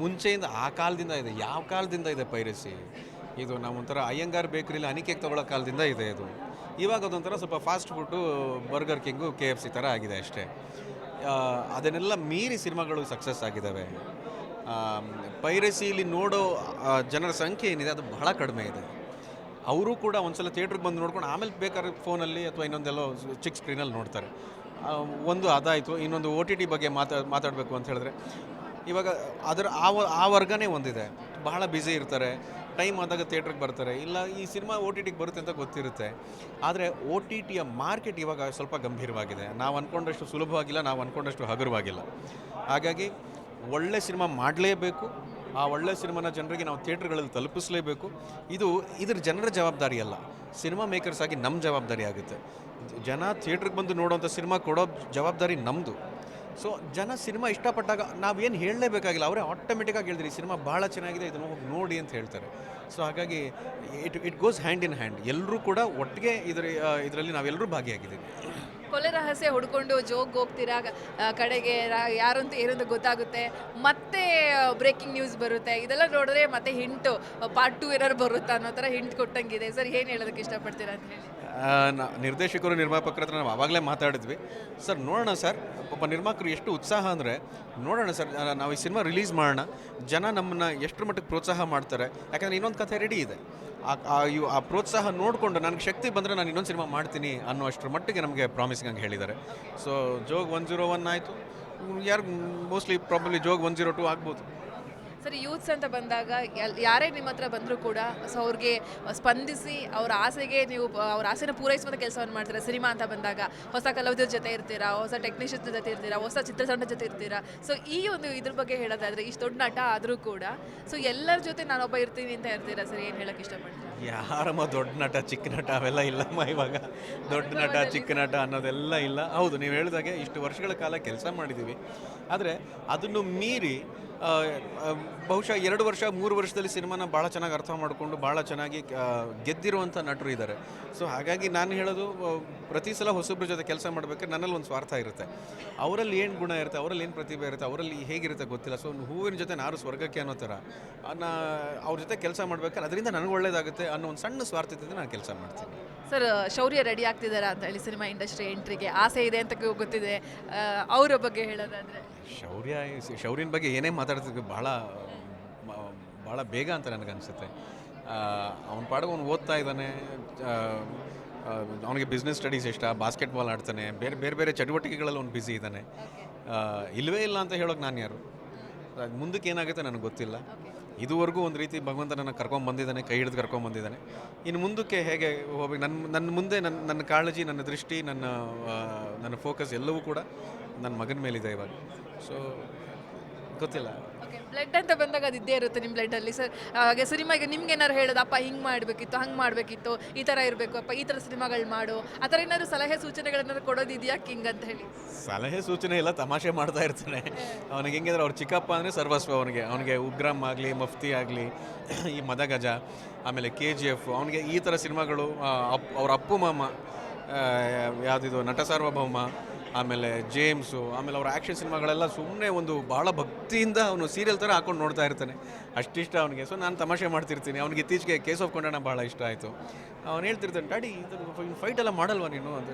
ಮುಂಚೆಯಿಂದ ಆ ಕಾಲದಿಂದ ಇದೆ, ಯಾವ ಕಾಲದಿಂದ ಇದೆ ಪೈರಸಿ? ಇದು ನಾವು ಒಂಥರ ಅಯ್ಯಂಗಾರ್ ಬೇಕರಿಲಿ ಅನಿಕೇಕ್ ತಗೊಳ್ಳೋ ಕಾಲದಿಂದ ಇದೆ ಇದು. ಇವಾಗ ಅದೊಂಥರ ಸ್ವಲ್ಪ fast food Burger King K F C ಥರ ಆಗಿದೆ ಅಷ್ಟೇ. ಅದನ್ನೆಲ್ಲ ಮೀರಿ ಸಿನಿಮಾಗಳು ಸಕ್ಸಸ್ ಆಗಿದ್ದಾವೆ. ಪೈರಸಿಲಿ ನೋಡೋ ಜನರ ಸಂಖ್ಯೆ ಏನಿದೆ, ಅದು ಬಹಳ ಕಡಿಮೆ ಇದೆ. ಅವರು ಕೂಡ ಒಂದ್ಸಲ ಥಿಯೇಟ್ರಿಗೆ ಬಂದು ನೋಡ್ಕೊಂಡು ಆಮೇಲೆ ಬೇಕಾದ್ರೆ ಫೋನಲ್ಲಿ ಅಥವಾ ಇನ್ನೊಂದೆಲ್ಲೋ ಚಿಕ್ ಚಿಕ್ಕ ಸ್ಕ್ರೀನಲ್ಲಿ ನೋಡ್ತಾರೆ. ಒಂದು ಅದಾಯಿತು, ಇನ್ನೊಂದು ಓ ಟಿ ಟಿ ಬಗ್ಗೆ ಮಾತಾ, ಮಾತಾಡಬೇಕು ಅಂತ ಹೇಳಿದ್ರೆ ಇವಾಗ ಅದರ ಆ ಆ ವರ್ಗನೇ ಒಂದಿದೆ. ಬಹಳ ಬ್ಯುಸಿ ಇರ್ತಾರೆ. ಟೈಮ್ ಆದಾಗ ಥಿಯೇಟ್ರಿಗೆ ಬರ್ತಾರೆ. ಇಲ್ಲ, ಈ ಸಿನಿಮಾ ಓ ಟಿ ಟಿಗೆ ಬರುತ್ತೆ ಅಂತ ಗೊತ್ತಿರುತ್ತೆ. ಆದರೆ ಓ ಟಿ ಟಿಯ ಮಾರ್ಕೆಟ್ ಇವಾಗ ಸ್ವಲ್ಪ ಗಂಭೀರವಾಗಿದೆ. ನಾವು ಅಂದ್ಕೊಂಡಷ್ಟು ಸುಲಭವಾಗಿಲ್ಲ, ನಾವು ಅಂದ್ಕೊಂಡಷ್ಟು ಹಗುರವಾಗಿಲ್ಲ. ಹಾಗಾಗಿ ಒಳ್ಳೆ ಸಿನಿಮಾ ಮಾಡಲೇಬೇಕು. ಆ ಒಳ್ಳೆ ಸಿನಿಮಾನ ಜನರಿಗೆ ನಾವು ಥಿಯೇಟ್ರ್ಗಳಲ್ಲಿ ತಲುಪಿಸಲೇಬೇಕು. ಇದು ಇದ್ರ ಜನರ ಜವಾಬ್ದಾರಿ ಅಲ್ಲ. ಸಿನಿಮಾ ಮೇಕರ್ಸ್ ಆಗಿ ನಮ್ಮ ಜವಾಬ್ದಾರಿ ಆಗುತ್ತೆ. ಜನ ಥಿಯೇಟ್ರಿಗೆ ಬಂದು ನೋಡೋವಂಥ ಸಿನಿಮಾ ಕೊಡೋ ಜವಾಬ್ದಾರಿ ನಮ್ಮದು ಸೊ ಜನ ಸಿನಿಮಾ ಇಷ್ಟಪಟ್ಟಾಗ ನಾವೇನು ಹೇಳಲೇಬೇಕಾಗಿಲ್ಲ. ಅವರೇ ಆಟೋಮೆಟಿಕ್ಕಾಗಿ ಹೇಳಿದ್ರಿ ಸಿನಿಮಾ ಭಾಳ ಚೆನ್ನಾಗಿದೆ, ಇದನ್ನು ಹೋಗಿ ನೋಡಿ ಅಂತ ಹೇಳ್ತಾರೆ. ಸೊ ಹಾಗಾಗಿ it it goes hand in hand ಎಲ್ಲರೂ ಕೂಡ ಒಟ್ಟಿಗೆ ಇದರ, ಇದರಲ್ಲಿ ನಾವೆಲ್ಲರೂ ಭಾಗಿಯಾಗಿದ್ದೀವಿ. ಕೊಲೆ ರಹಸ್ಯ ಹುಡ್ಕೊಂಡು ಜೋಗ್ ಹೋಗ್ತೀರಾ ಕಡೆಗೆ ಯಾರಂತೂ ಏನಂತ ಗೊತ್ತಾಗುತ್ತೆ. ಮತ್ತೆ ಬ್ರೇಕಿಂಗ್ ನ್ಯೂಸ್ ಬರುತ್ತೆ. ಇದೆಲ್ಲ ನೋಡಿದ್ರೆ ಮತ್ತೆ ಹಿಂಟು ಪಾರ್ಟ್ ಟು ಏನಾದ್ರು ಬರುತ್ತಾ ಅನ್ನೋ ಥರ ಹಿಂಟ್ ಕೊಟ್ಟಂಗಿದೆ. ಸರ್, ಏನು ಹೇಳೋದಕ್ಕೆ ಇಷ್ಟಪಡ್ತೀರಾ ಅಂತ ಹೇಳಿ. ನಿರ್ದೇಶಕರು, ನಿರ್ಮಾಪಕರ ಹತ್ರ ನಾವು ಆವಾಗಲೇ ಮಾತಾಡಿದ್ವಿ. ಸರ್, ನೋಡೋಣ ಸರ್. ಒಬ್ಬ ನಿರ್ಮಾಪಕರು ಎಷ್ಟು ಉತ್ಸಾಹ ಅಂದರೆ, ನೋಡೋಣ ಸರ್ ನಾವು ಈ ಸಿನಿಮಾ ರಿಲೀಸ್ ಮಾಡೋಣ. ಜನ ನಮ್ಮನ್ನು ಎಷ್ಟರ ಮಟ್ಟಿಗೆ ಪ್ರೋತ್ಸಾಹ ಮಾಡ್ತಾರೆ. ಯಾಕಂದರೆ ಇನ್ನೊಂದು ಕಥೆ ರೆಡಿ ಇದೆ. ಆ ಆ ಆ ಪ್ರೋತ್ಸಾಹ ನೋಡಿಕೊಂಡು ನನಗೆ ಶಕ್ತಿ ಬಂದರೆ ನಾನು ಇನ್ನೊಂದು ಸಿನಿಮಾ ಮಾಡ್ತೀನಿ ಅನ್ನೋ ಅಷ್ಟರ ಮಟ್ಟಿಗೆ ನಮಗೆ ಪ್ರಾಮಿಸಿಂಗ್ ಹಂಗೆ ಹೇಳಿದ್ದಾರೆ. So Jog one zero one ಆಯಿತು. ಯಾರು mostly probably Jog one zero two ಆಗ್ಬೋದು. ಸರಿ ಯೂತ್ಸ್ ಅಂತ ಬಂದಾಗ ಯಾರೇ ನಿಮ್ಮ ಹತ್ರ ಬಂದರೂ ಕೂಡ ಸೊ ಅವ್ರಿಗೆ ಸ್ಪಂದಿಸಿ ಅವ್ರ ಆಸೆಗೆ ನೀವು ಅವ್ರ ಆಸೆನ ಪೂರೈಸುವಂಥ ಕೆಲಸವನ್ನು ಮಾಡ್ತೀರಾ? ಸಿನಿಮಾ ಅಂತ ಬಂದಾಗ ಹೊಸ ಕಲಾವಿದರ ಜೊತೆ ಇರ್ತೀರಾ? ಹೊಸ ಟೆಕ್ನಿಷಿಯನ್ ಜೊತೆ ಇರ್ತೀರಾ? ಹೊಸ ಚಿತ್ರತಂಡ ಜೊತೆ ಇರ್ತೀರಾ? ಸೊ ಈ ಒಂದು ಇದ್ರ ಬಗ್ಗೆ ಹೇಳೋದಾದ್ರೆ ಇಷ್ಟು ದೊಡ್ಡ ನಟ ಆದರೂ ಕೂಡ ಸೊ ಎಲ್ಲರ ಜೊತೆ ನಾನೊಬ್ಬ ಇರ್ತೀನಿ ಅಂತ ಇರ್ತೀರಾ ಸರ್? ಏನು ಹೇಳಕ್ಕೆ ಇಷ್ಟಪಡ್ತೀರಾ? ಯಾರಮ್ಮ ದೊಡ್ಡ ನಟ ಚಿಕ್ಕ ನಟ ಅವೆಲ್ಲ ಇಲ್ಲಮ್ಮ ಇವಾಗ. ದೊಡ್ಡ ನಟ ಚಿಕ್ಕ ನಟ ಅನ್ನೋದೆಲ್ಲ ಇಲ್ಲ. ಹೌದು ನೀವು ಹೇಳಿದಾಗೆ ಇಷ್ಟು ವರ್ಷಗಳ ಕಾಲ ಕೆಲಸ ಮಾಡಿದ್ದೀವಿ ಆದರೆ ಅದನ್ನು ಮೀರಿ ಬಹುಶಃ ಎರಡು ವರ್ಷ, ಮೂರು ವರ್ಷದಲ್ಲಿ ಸಿನಿಮಾನ ಭಾಳ ಚೆನ್ನಾಗಿ ಅರ್ಥ ಮಾಡಿಕೊಂಡು ಭಾಳ ಚೆನ್ನಾಗಿ ಗೆದ್ದಿರುವಂಥ ನಟರು ಇದ್ದಾರೆ. ಸೊ ಹಾಗಾಗಿ ನಾನು ಹೇಳೋದು ಪ್ರತಿ ಸಲ ಹೊಸಬ್ರ ಜೊತೆ ಕೆಲಸ ಮಾಡಬೇಕಾದ್ರೆ ನನ್ನಲ್ಲಿ ಒಂದು ಸ್ವಾರ್ಥ ಇರುತ್ತೆ. ಅವರಲ್ಲಿ ಏನು ಗುಣ ಇರುತ್ತೆ, ಅವರಲ್ಲಿ ಏನು ಪ್ರತಿಭೆ ಇರುತ್ತೆ, ಅವರಲ್ಲಿ ಹೇಗಿರುತ್ತೆ ಗೊತ್ತಿಲ್ಲ. ಸೊ ಹೂವಿನ ಜೊತೆ ನಾರು ಸ್ವರ್ಗಕ್ಕೆ ಅನ್ನೋ ಥರ ನಾ ಅವ್ರ ಜೊತೆ ಕೆಲಸ ಮಾಡಬೇಕಾದ್ರೆ ಅದರಿಂದ ನನಗೆ ಒಳ್ಳೇದಾಗುತ್ತೆ ಅನ್ನೋ ಒಂದು ಸಣ್ಣ ಸ್ವಾರ್ಥದಿಂದ ನಾನು ಕೆಲಸ ಮಾಡ್ತೀನಿ. ಸರ್, ಶೌರ್ಯ ರೆಡಿ ಆಗ್ತಿದ್ದಾರಾ ಅಂತ ಹೇಳಿ ಸಿನಿಮಾ ಇಂಡಸ್ಟ್ರಿ ಎಂಟ್ರಿಗೆ? ಆಸೆ ಇದೆ ಅಂತ ಗೊತ್ತಿದೆ. ಅವರ ಬಗ್ಗೆ ಹೇಳೋದಾದ್ರೆ. ಶೌರ್ಯ ಶೌರ್ಯನ ಬಗ್ಗೆ ಏನೇ ಮಾತಾಡ್ತಿದ್ವಿ ಭಾಳ ಭಾಳ ಬೇಗ ಅಂತ ನನಗನ್ಸುತ್ತೆ ಅವನ ಪಾಡಿಗೆ ಅವ್ನು ಓದ್ತಾ ಇದ್ದಾನೆ ಅವನಿಗೆ ಬಿಸ್ನೆಸ್ ಸ್ಟಡೀಸ್ ಇಷ್ಟ ಬಾಸ್ಕೆಟ್ಬಾಲ್ ಆಡ್ತಾನೆ ಬೇರೆ ಬೇರೆ ಬೇರೆ ಚಟುವಟಿಕೆಗಳಲ್ಲಿ ಅವ್ನು ಬ್ಯುಸಿ ಇದ್ದಾನೆ. ಇಲ್ಲವೇ ಇಲ್ವೇ ಇಲ್ಲ ಅಂತ ಹೇಳೋಕೆ ನಾನು ಯಾರು? ಅದ್ ಮುಂದಕ್ಕೆ ಏನಾಗುತ್ತೆ ನನಗೆ ಗೊತ್ತಿಲ್ಲ. ಇದುವರೆಗೂ ಒಂದು ರೀತಿ ಭಗವಂತ ನನ್ನ ಕರ್ಕೊಂಡು ಬಂದಿದ್ದಾನೆ ಕೈ ಹಿಡಿದು ಕರ್ಕೊಂಡು ಬಂದಿದ್ದಾನೆ. ಇನ್ನು ಮುಂದಕ್ಕೆ ಹೇಗೆ ಹೋಗ್ಬೇಕು ನನ್ನ ನನ್ನ ಮುಂದೆ ನನ್ನ ನನ್ನ ಕಾಳಜಿ ನನ್ನ ದೃಷ್ಟಿ ನನ್ನ ನನ್ನ ಫೋಕಸ್ ಎಲ್ಲವೂ ಕೂಡ ನನ್ನ ಮಗನ ಮೇಲಿದೆ ಇವಾಗ. ಸೊ ಗೊತ್ತಿಲ್ಲ. ಓಕೆ ಬ್ಲಡ್ ಅಂತ ಬಂದಾಗ ಅದು ಇದ್ದೇ ಇರುತ್ತೆ ನಿಮ್ಮ ಬ್ಲಡ್ಡಲ್ಲಿ ಸರ್ ಹಾಗೆ ಸಿನಿಮಾಗೆ ನಿಮ್ಗೆ ಏನಾದ್ರು ಹೇಳೋದು ಅಪ್ಪ ಹಿಂಗೆ ಮಾಡಬೇಕಿತ್ತು ಹಂಗೆ ಮಾಡಬೇಕಿತ್ತು ಈ ಥರ ಇರಬೇಕು ಅಪ್ಪ ಈ ಥರ ಸಿನಿಮಾಗಳು ಮಾಡು. ಆ ಥರ ಏನಾದ್ರು ಸಲಹೆ ಸೂಚನೆಗಳನ್ನ ಕೊಡೋದಿದ್ಯಾ ಕಿಂಗ್ ಅಂತ ಹೇಳಿ? ಸಲಹೆ ಸೂಚನೆ ಇಲ್ಲ ತಮಾಷೆ ಮಾಡ್ತಾ ಇರ್ತಾನೆ. ಅವನಿಗೆ ಹೆಂಗಿದ್ರೆ ಅವ್ರ ಚಿಕ್ಕಪ್ಪ ಅಂದರೆ ಸರ್ವಸ್ವ ಅವನಿಗೆ. ಅವನಿಗೆ ಉಗ್ರಮ್ ಆಗಲಿ ಮಫ್ತಿ ಆಗಲಿ ಈ ಮದಗಜ ಆಮೇಲೆ ಕೆ ಜಿ ಎಫ್ ಅವನಿಗೆ ಈ ಥರ ಸಿನಿಮಾಗಳು ಅಪ್ ಅವ್ರ ಅಪ್ಪು ಮಾಮ ಯಾವುದಿದು ನಟ ಸಾರ್ವಭೌಮ ಆಮೇಲೆ ಜೇಮ್ಸು, ಆಮೇಲೆ ಅವರ ಆ್ಯಕ್ಷನ್ ಸಿನಿಮಾಗಳೆಲ್ಲ ಸುಮ್ಮನೆ ಒಂದು ಭಾಳ ಭಕ್ತಿಯಿಂದ ಅವನು ಸೀರಿಯಲ್ ಥರ ಹಾಕೊಂಡು ನೋಡ್ತಾ ಇರ್ತಾನೆ. ಅಷ್ಟಿಷ್ಟ ಅವನಿಗೆ. ಸೊ ನಾನು ತಮಾಷೆ ಮಾಡ್ತಿರ್ತೀನಿ. ಅವ್ನಿಗೆ ಇತ್ತೀಚೆಗೆ ಕೇಸ್ ಆಫ್ ಕೊಂಡಣ ಭಾಳ ಇಷ್ಟ ಆಯಿತು. ಅವನು ಹೇಳ್ತಿರ್ತಾನೆ ಡ್ಯಾಡಿ ಇದು ಫೈಟ್ ಎಲ್ಲ ಮಾಡಲ್ವಾ ನೀನು? ಅಂತ.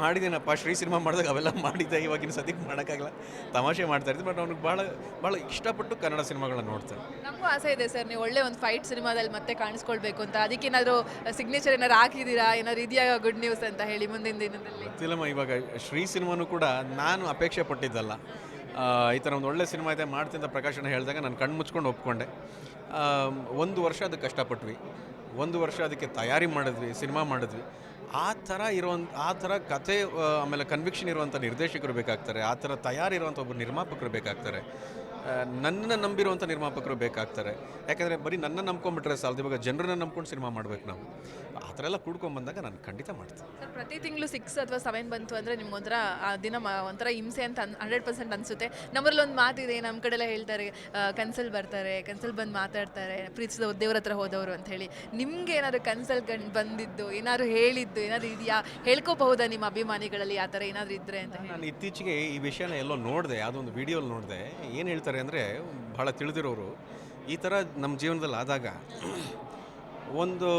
ಮಾಡಿದ್ದೀನಪ್ಪ ಶ್ರೀ ಸಿನಿಮಾ ಮಾಡಿದಾಗ ಅವೆಲ್ಲ ಮಾಡಿದ್ದೆ ಇವಾಗಿನ ಸದ್ಯಕ್ಕೆ ಮಾಡೋಕ್ಕಾಗಲ್ಲ. ತಮಾಷೆ ಮಾಡ್ತಾ ಇರ್ತೀನಿ ಬಟ್ ಅವ್ನಿಗೆ ಭಾಳ ಭಾಳ ಇಷ್ಟಪಟ್ಟು ಕನ್ನಡ ಸಿನಿಮಾಗಳನ್ನ ನೋಡ್ತಾನೆ. ನಮಗೂ ಆಸೆ ಇದೆ ಸರ್ ನೀವು ಒಳ್ಳೆ ಒಂದು ಫೈಟ್ ಸಿನಿಮಾದಲ್ಲಿ ಮತ್ತೆ ಕಾಣಿಸ್ಕೊಳ್ಬೇಕು ಅಂತ. ಅದಕ್ಕೇನಾದರೂ ಸಿಗ್ನೇಚರ್ ಏನಾದ್ರು ಹಾಕಿದ್ದೀರಾ? ಏನಾದ್ರು ಇದೆಯಾ ಗುಡ್ ನ್ಯೂಸ್ ಅಂತ ಹೇಳಿ ಮುಂದಿನ ದಿನದಲ್ಲಿ? ಗೊತ್ತಿಲ್ಲಮ್ಮ ಇವಾಗ ಶ್ರೀ ಸಿನಿಮಾನು ಕೂಡ ನಾನು ಅಪೇಕ್ಷೆ ಪಟ್ಟಿದ್ದಲ್ಲ. ಈ ಥರ ಒಂದು ಒಳ್ಳೆ ಸಿನಿಮಾ ಇದೆ ಮಾಡ್ತೀನಿ ಅಂತ ಪ್ರಕಾಶನ ಹೇಳಿದಾಗ ನಾನು ಕಣ್ಣು ಮುಚ್ಕೊಂಡು ಒಪ್ಕೊಂಡೆ. ಒಂದು ವರ್ಷ ಅದಕ್ಕೆ ಕಷ್ಟಪಟ್ವಿ. ಒಂದು ವರ್ಷ ಅದಕ್ಕೆ ತಯಾರಿ ಮಾಡಿದ್ವಿ, ಸಿನಿಮಾ ಮಾಡಿದ್ವಿ. ಆ ಥರ ಇರುವಂಥ ಆ ಥರ ಕತೆ ಆಮೇಲೆ ಕನ್ವಿಕ್ಷನ್ ಇರುವಂಥ ನಿರ್ದೇಶಕರು ಬೇಕಾಗ್ತಾರೆ, ಆ ಥರ ತಯಾರಿರುವಂಥ ಒಬ್ಬರು ನಿರ್ಮಾಪಕರು ಬೇಕಾಗ್ತಾರೆ. ನನ್ನನ್ನು ನಂಬಿರುವಂಥ ನಿರ್ಮಾಪಕರು ಬೇಕಾಗ್ತಾರೆ. ಯಾಕಂದರೆ ಬರೀ ನನ್ನ ನಂಬ್ಕೊಂಬಿಟ್ರೆ ಸಾಲದು. ಇವಾಗ ಜನರನ್ನ ನಂಬ್ಕೊಂಡು ಸಿನಿಮಾ ಮಾಡ್ಬೇಕು ನಾವು. ಆ ಥರ ಎಲ್ಲ ಕೂಡ್ಕೊಂಡ್ಬಂದಾಗ ನಾನು ಖಂಡಿತ ಮಾಡ್ತೀನಿ. ಸರ್ ಪ್ರತಿ ತಿಂಗಳು ಸಿಕ್ಸ್ ಅಥವಾ ಸೆವೆನ್ ಬಂತು ಅಂದರೆ ನಿಮ್ಮ ಒಂಥರ ಆ ದಿನ ಒಂಥರ ಹಿಂಸೆ ಅಂತ ಹಂಡ್ರೆಡ್ ಪರ್ಸೆಂಟ್ ಅನಿಸುತ್ತೆ. ನಮ್ಮಲ್ಲಿ ಒಂದು ಮಾತಿದೆ ನಮ್ಮ ಕಡೆ ಎಲ್ಲ ಹೇಳ್ತಾರೆ ಕನ್ಸಲ್ ಬರ್ತಾರೆ ಕನ್ಸಲ್ ಬಂದು ಮಾತಾಡ್ತಾರೆ ಪ್ರೀತಿಸಿದ ದೇವ್ರ ಹತ್ರ ಹೋದವರು ಅಂತ ಹೇಳಿ. ನಿಮ್ಗೆ ಏನಾದ್ರು ಕನ್ಸಲ್ ಕಂಡು ಬಂದಿದ್ದು ಏನಾದ್ರು ಹೇಳಿದ್ದು ಏನಾದ್ರು ಇದೆಯಾ? ಹೇಳ್ಕೋಬಹುದಾ ನಿಮ್ಮ ಅಭಿಮಾನಿಗಳಲ್ಲಿ ಆ ಥರ ಏನಾದರೂ ಇದ್ದರೆ ಅಂತ ನಾನು ಇತ್ತೀಚೆಗೆ ಈ ವಿಷಯನ ಎಲ್ಲೋ ನೋಡಿದೆ ಯಾವುದೋ ಒಂದು ವಿಡಿಯೋಲಿ ನೋಡಿದೆ. ಏನು ಹೇಳ್ತಾರೆ ಅಂದರೆ ಭಾಳ ತಿಳಿದಿರೋರು. ಈ ಥರ ನಮ್ಮ ಜೀವನದಲ್ಲಿ ಆದಾಗ ಒಂದು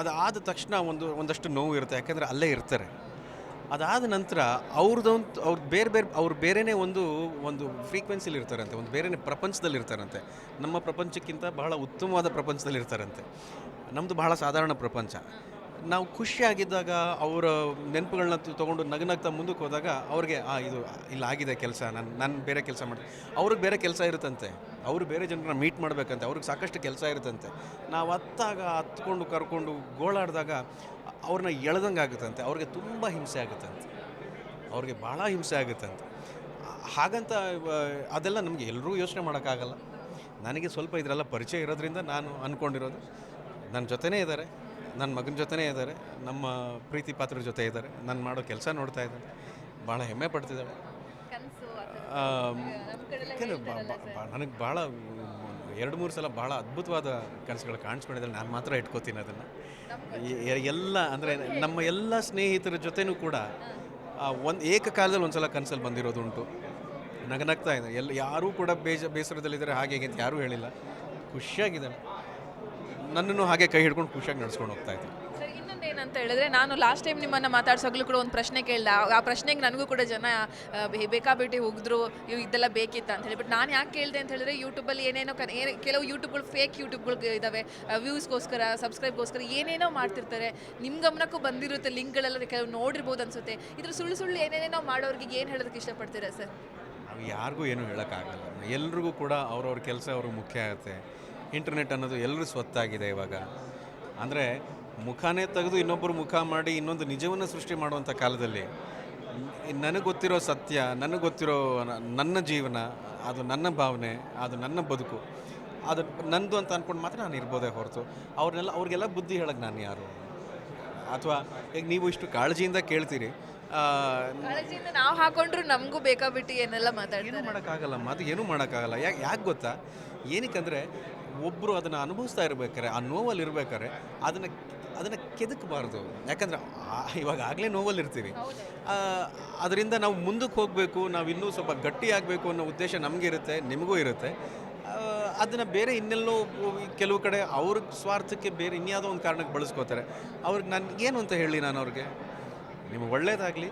ಅದಾದ ತಕ್ಷಣ ಒಂದು ಒಂದಷ್ಟು ನೋವು ಇರುತ್ತೆ, ಯಾಕೆಂದರೆ ಅಲ್ಲೇ ಇರ್ತಾರೆ. ಅದಾದ ನಂತರ ಅವ್ರದ್ದೊಂದು ಅವ್ರು ಬೇರೆ ಬೇರೆ ಅವ್ರು ಬೇರೆನೇ ಒಂದು ಒಂದು ಫ್ರೀಕ್ವೆನ್ಸಿಲಿ ಇರ್ತಾರಂತೆ, ಒಂದು ಬೇರೆನೇ ಪ್ರಪಂಚದಲ್ಲಿ ಇರ್ತಾರಂತೆ. ನಮ್ಮ ಪ್ರಪಂಚಕ್ಕಿಂತ ಬಹಳ ಉತ್ತಮವಾದ ಪ್ರಪಂಚದಲ್ಲಿ ಇರ್ತಾರಂತೆ. ನಮ್ಮದು ಬಹಳ ಸಾಧಾರಣ ಪ್ರಪಂಚ. ನಾವು ಖುಷಿಯಾಗಿದ್ದಾಗ ಅವರ ನೆನಪುಗಳನ್ನ ತೊಗೊಂಡು ನಗನಗ್ತಾ ಮುಂದಕ್ಕೆ ಹೋದಾಗ ಅವ್ರಿಗೆ, ಆ, ಇದು ಇಲ್ಲ, ಆಗಿದೆ ಕೆಲಸ, ನಾನು ನಾನು ಬೇರೆ ಕೆಲಸ ಮಾಡಿ ಅವ್ರಿಗೆ ಬೇರೆ ಕೆಲಸ ಇರುತ್ತಂತೆ. ಅವರು ಬೇರೆ ಜನರನ್ನ ಮೀಟ್ ಮಾಡಬೇಕಂತೆ. ಅವ್ರಿಗೆ ಸಾಕಷ್ಟು ಕೆಲಸ ಇರುತ್ತಂತೆ. ನಾವು ಹತ್ತಾಗ ಹತ್ಕೊಂಡು ಕರ್ಕೊಂಡು ಗೋಳಾಡಿದಾಗ ಅವ್ರನ್ನ ಎಳ್ದಂಗೆ ಆಗುತ್ತಂತೆ. ಅವ್ರಿಗೆ ತುಂಬ ಹಿಂಸೆ ಆಗುತ್ತಂತೆ. ಅವ್ರಿಗೆ ಭಾಳ ಹಿಂಸೆ ಆಗುತ್ತಂತೆ. ಹಾಗಂತ ಅದೆಲ್ಲ ನಮಗೆ ಎಲ್ಲರೂ ಯೋಚನೆ ಮಾಡೋಕ್ಕಾಗಲ್ಲ. ನನಗೆ ಸ್ವಲ್ಪ ಇದರೆಲ್ಲ ಪರಿಚಯ ಇರೋದ್ರಿಂದ ನಾನು ಅಂದ್ಕೊಂಡಿರೋದು ನನ್ನ ಜೊತೆನೇ ಇದ್ದಾರೆ ನನ್ನ ಮಗನ ಜೊತೆನೇ ಇದ್ದಾರೆ ನಮ್ಮ ಪ್ರೀತಿ ಪಾತ್ರರ ಜೊತೆ ಇದ್ದಾರೆ ನಾನು ಮಾಡೋ ಕೆಲಸ ನೋಡ್ತಾ ಇದ್ದಾರೆ ಭಾಳ ಹೆಮ್ಮೆ ಪಡ್ತಿದ್ದಾಳೆ. ನನಗೆ ಭಾಳ ಎರಡು ಮೂರು ಸಲ ಭಾಳ ಅದ್ಭುತವಾದ ಕನಸುಗಳು ಕಾಣಿಸ್ಕೊಂಡಿದ್ದಾರೆ ನಾನು ಮಾತ್ರ ಇಟ್ಕೋತೀನಿ ಅದನ್ನು. ಎಲ್ಲ ಅಂದರೆ ನಮ್ಮ ಎಲ್ಲ ಸ್ನೇಹಿತರ ಜೊತೆನೂ ಕೂಡ ಒಂದು ಏಕಕಾಲದಲ್ಲಿ ಒಂದು ಸಲ ಕನಸಲ್ಲಿ ಬಂದಿರೋದುಂಟು ನಗನಗ್ತಾ ಇದೆ. ಎಲ್ಲ ಯಾರೂ ಕೂಡ ಬೇಜ ಬೇಸರದಲ್ಲಿದ್ದಾರೆ ಹಾಗೆ ಹೀಗೆ ಅಂತ ಯಾರೂ ಹೇಳಿಲ್ಲ. ಖುಷಿಯಾಗಿದ್ದಾಳೆ. ನನ್ನನ್ನು ಹಾಗೆ ಕೈ ಹಿಡ್ಕೊಂಡು ಖುಷಿಯಾಗಿ ನಡೆಸ್ಕೊಂಡು ಹೋಗ್ತಾ ಇದ್ದೀನಿ. ಸರ್ ಇನ್ನೊಂದು ಏನಂತ ಹೇಳಿದ್ರೆ ನಾನು ಲಾಸ್ಟ್ ಟೈಮ್ ನಿಮ್ಮನ್ನ ಮಾತಾಡ್ಸೋಗ್ಲೂ ಕೂಡ ಒಂದು ಪ್ರಶ್ನೆ ಕೇಳಿದೆ. ಆ- ಪ್ರಶ್ನೆಗೆ ನನಗೂ ಕೂಡ ಜನ ಆ, ಬೇ- ಬೇಕಾಬಿಟ್ಟಿ ಇವ್ ಇದೆಲ್ಲ ಬೇಕಿತ್ತ ಅಂತ ಹೇಳಿ. ಬಟ್ ನಾನು ಯಾಕೆ ಕೇಳಿದೆ ಅಂತ ಹೇಳಿದ್ರೆ ಯೂಟ್ಯೂಬಲ್ಲಿ ಏನೇನೋ ಕನ್ ಏನೇ ಕೆಲವು ಯೂಟ್ಯೂಬ್ಗಳು ಫೇಕ್ ಯೂಟ್ಯೂಬ್ಗಳು ಇದ್ದಾವೆ ವ್ಯೂಸ್ಗೋಸ್ಕರ ಸಬ್ಸ್ಕ್ರೈಬ್ಗೋಸ್ಕರ ಏನೇನೋ ಮಾಡ್ತಿರ್ತಾರೆ. ನಿಮ್ಮ ಗಮನಕ್ಕೂ ಬಂದಿರುತ್ತೆ ಲಿಂಕ್ಗಳೆಲ್ಲ ಕೆಲವು ನೋಡಿರ್ಬೋದು ಅನ್ಸುತ್ತೆ. ಇದ್ರ ಸುಳ್ಳು ಸುಳ್ಳು ಏನೇನೇನೋ ಮಾಡೋರಿಗೆ ಏನು ಹೇಳೋದಕ್ಕೆ ಇಷ್ಟಪಡ್ತೀರಾ ಸರ್? ಯಾರಿಗೂ ಏನೂ ಹೇಳೋಕ್ಕಾಗಲ್ಲ. ಎಲ್ರಿಗೂ ಕೂಡ ಅವ್ರವ್ರ ಕೆಲಸ ಅವ್ರಿಗೆ ಮುಖ್ಯ ಆಗುತ್ತೆ. ಇಂಟರ್ನೆಟ್ ಅನ್ನೋದು ಎಲ್ಲರೂ ಸ್ವತ್ತಾಗಿದೆ ಇವಾಗ. ಅಂದರೆ ಮುಖಾನೇ ತೆಗೆದು ಇನ್ನೊಬ್ಬರು ಮುಖ ಮಾಡಿ ಇನ್ನೊಂದು ನಿಜವನ್ನು ಸೃಷ್ಟಿ ಮಾಡುವಂಥ ಕಾಲದಲ್ಲಿ ನನಗೆ ಗೊತ್ತಿರೋ ಸತ್ಯ ನನಗೆ ಗೊತ್ತಿರೋ ನನ್ನ ಜೀವನ ಅದು ನನ್ನ ಭಾವನೆ ಅದು ನನ್ನ ಬದುಕು ಅದು ನಂದು ಅಂತ ಅಂದ್ಕೊಂಡು ಮಾತ್ರ ನಾನು ಇರ್ಬೋದೇ ಹೊರತು. ಅವ್ರನ್ನೆಲ್ಲ ಅವ್ರಿಗೆಲ್ಲ ಬುದ್ಧಿ ಹೇಳಕ್ಕೆ ನಾನು ಯಾರು? ಅಥವಾ ಈಗ ನೀವು ಇಷ್ಟು ಕಾಳಜಿಯಿಂದ ಕೇಳ್ತೀರಿ ನಾವು ಹಾಕೊಂಡ್ರು ನಮಗೂ ಬೇಕಾಬಿಟ್ಟು ಏನೆಲ್ಲ ಮಾತಾಡಿ ಏನು ಮಾಡೋಕ್ಕಾಗಲ್ಲಮ್ಮ ಅದು ಏನೂ ಮಾಡೋಕ್ಕಾಗಲ್ಲ. ಯಾಕೆ ಯಾಕೆ ಗೊತ್ತಾ? ಏನಕ್ಕಂದರೆ ಒಬ್ಬರು ಅದನ್ನು ಅನುಭವಿಸ್ತಾ ಇರ್ಬೇಕಾರೆ ಆ ನೋವಲ್ಲಿ ಇರ್ಬೇಕಾರೆ ಅದನ್ನು ಅದನ್ನು ಕೆದಕ್ಬಾರ್ದು. ಯಾಕಂದರೆ ಇವಾಗ ಆಗಲೇ ನೋವಲ್ಲಿ ಇರ್ತೀವಿ ಆ, ಅದರಿಂದ ನಾವು ಮುಂದಕ್ಕೆ ಹೋಗಬೇಕು ನಾವು ಇನ್ನೂ ಸ್ವಲ್ಪ ಗಟ್ಟಿಯಾಗಬೇಕು ಅನ್ನೋ ಉದ್ದೇಶ ನಮಗೆ ಇರುತ್ತೆ ನಿಮಗೂ ಇರುತ್ತೆ. ಅದನ್ನು ಬೇರೆ ಇನ್ನೆಲ್ಲೋ ಕೆಲವು ಕಡೆ ಅವ್ರ ಸ್ವಾರ್ಥಕ್ಕೆ ಬೇರೆ ಇನ್ಯಾವುದೋ ಒಂದು ಕಾರಣಕ್ಕೆ ಬಳಸ್ಕೋತಾರೆ. ಅವ್ರಿಗೆ ನಾನು ಏನು ಅಂತ ಹೇಳಿ ನಾನು ಅವ್ರಿಗೆ? ನಿಮಗೆ ಒಳ್ಳೇದಾಗಲಿ.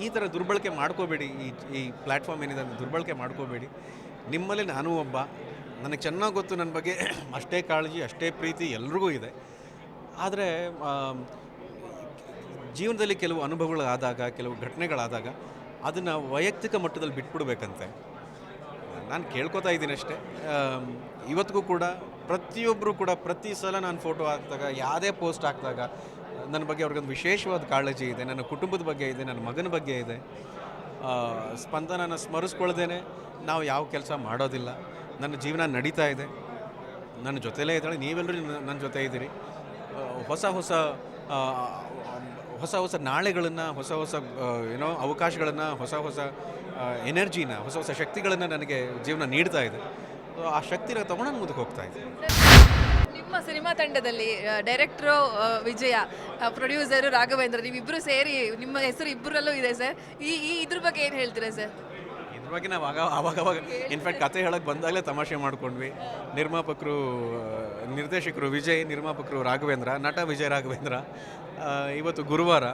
ಈ ಥರ ದುರ್ಬಳಕೆ ಮಾಡ್ಕೋಬೇಡಿ ಈ ಈ ಪ್ಲ್ಯಾಟ್ಫಾರ್ಮ್ ಏನಿದೆ ದುರ್ಬಳಕೆ ಮಾಡ್ಕೋಬೇಡಿ. ನಿಮ್ಮಲ್ಲಿ ನಾನು ಒಬ್ಬ. ನನಗೆ ಚೆನ್ನಾಗಿ ಗೊತ್ತು ನನ್ನ ಬಗ್ಗೆ. ಅಷ್ಟೇ ಕಾಳಜಿ, ಅಷ್ಟೇ ಪ್ರೀತಿ ಎಲ್ರಿಗೂ ಇದೆ. ಆದರೆ ಜೀವನದಲ್ಲಿ ಕೆಲವು ಅನುಭವಗಳು ಆದಾಗ ಕೆಲವು ಘಟನೆಗಳಾದಾಗ ಅದನ್ನು ವೈಯಕ್ತಿಕ ಮಟ್ಟದಲ್ಲಿ ಬಿಟ್ಬಿಡ್ಬೇಕಂತೆ. ನಾನು ಕೇಳ್ಕೊತಾ ಇದ್ದೀನಿ ಅಷ್ಟೇ. ಇವತ್ತಿಗೂ ಕೂಡ ಪ್ರತಿಯೊಬ್ಬರು ಕೂಡ ಪ್ರತಿ ಸಲ ನಾನು ಫೋಟೋ ಹಾಕಿದಾಗ, ಯಾವುದೇ ಪೋಸ್ಟ್ ಹಾಕಿದಾಗ, ನನ್ನ ಬಗ್ಗೆ ಅವ್ರಿಗೊಂದು ವಿಶೇಷವಾದ ಕಾಳಜಿ ಇದೆ, ನನ್ನ ಕುಟುಂಬದ ಬಗ್ಗೆ ಇದೆ, ನನ್ನ ಮಗನ ಬಗ್ಗೆ ಇದೆ. ಸ್ಪಂದನನ ಸ್ಮರಿಸ್ಕೊಳ್ದೇನೆ ನಾವು ಯಾವ ಕೆಲಸ ಮಾಡೋದಿಲ್ಲ. ನನ್ನ ಜೀವನ ನಡೀತಾ ಇದೆ. ನನ್ನ ಜೊತೆಲೇ ಇದ್ದಾಳೆ. ನೀವೆಲ್ಲರೂ ನನ್ನ- ಜೊತೆ ಇದ್ದೀರಿ. ಹೊಸ ಹೊಸ ಹೊಸ ಹೊಸ ನಾಳೆಗಳನ್ನು, ಹೊಸ ಹೊಸ ಏನೋ ಅವಕಾಶಗಳನ್ನು, ಹೊಸ ಹೊಸ ಎನರ್ಜಿನ, ಹೊಸ ಹೊಸ ಶಕ್ತಿಗಳನ್ನು ನನಗೆ ಜೀವನ ನೀಡ್ತಾ ಇದೆ. ಆ ಶಕ್ತಿನ ತೊಗೊಂಡು ಮುಂದಕ್ಕೆ ಹೋಗ್ತಾ ಇದ್ದೀನಿ. ನಿಮ್ಮ ಸಿನಿಮಾ ತಂಡದಲ್ಲಿ ಡೈರೆಕ್ಟ್ರು ವಿಜಯ ಪ್ರೊಡ್ಯೂಸರ್ ರಾಘವೇಂದ್ರ, ನೀವಿಬ್ರು ಸೇರಿ, ನಿಮ್ಮ ಹೆಸರು ಇಬ್ಬರಲ್ಲೂ ಇದೆ ಸರ್ ಈ ಈ ಇದ್ರ ಬಗ್ಗೆ ಏನು ಹೇಳ್ತೀರಾ ಸರ್ ಇದ್ರ ಬಗ್ಗೆ ನಾವು ಆಗ ಅವಾಗ ಅವಾಗ ಇನ್ಫ್ಯಾಕ್ಟ್ ಕತೆ ಹೇಳಕ್ಕೆ ಬಂದಾಗಲೇ ತಮಾಷೆ ಮಾಡ್ಕೊಂಡ್ವಿ. ನಿರ್ಮಾಪಕರು ನಿರ್ದೇಶಕರು ವಿಜಯ್, ನಿರ್ಮಾಪಕರು ರಾಘವೇಂದ್ರ, ನಟ ವಿಜಯ್ ರಾಘವೇಂದ್ರ ಇವತ್ತು ಗುರುವಾರ,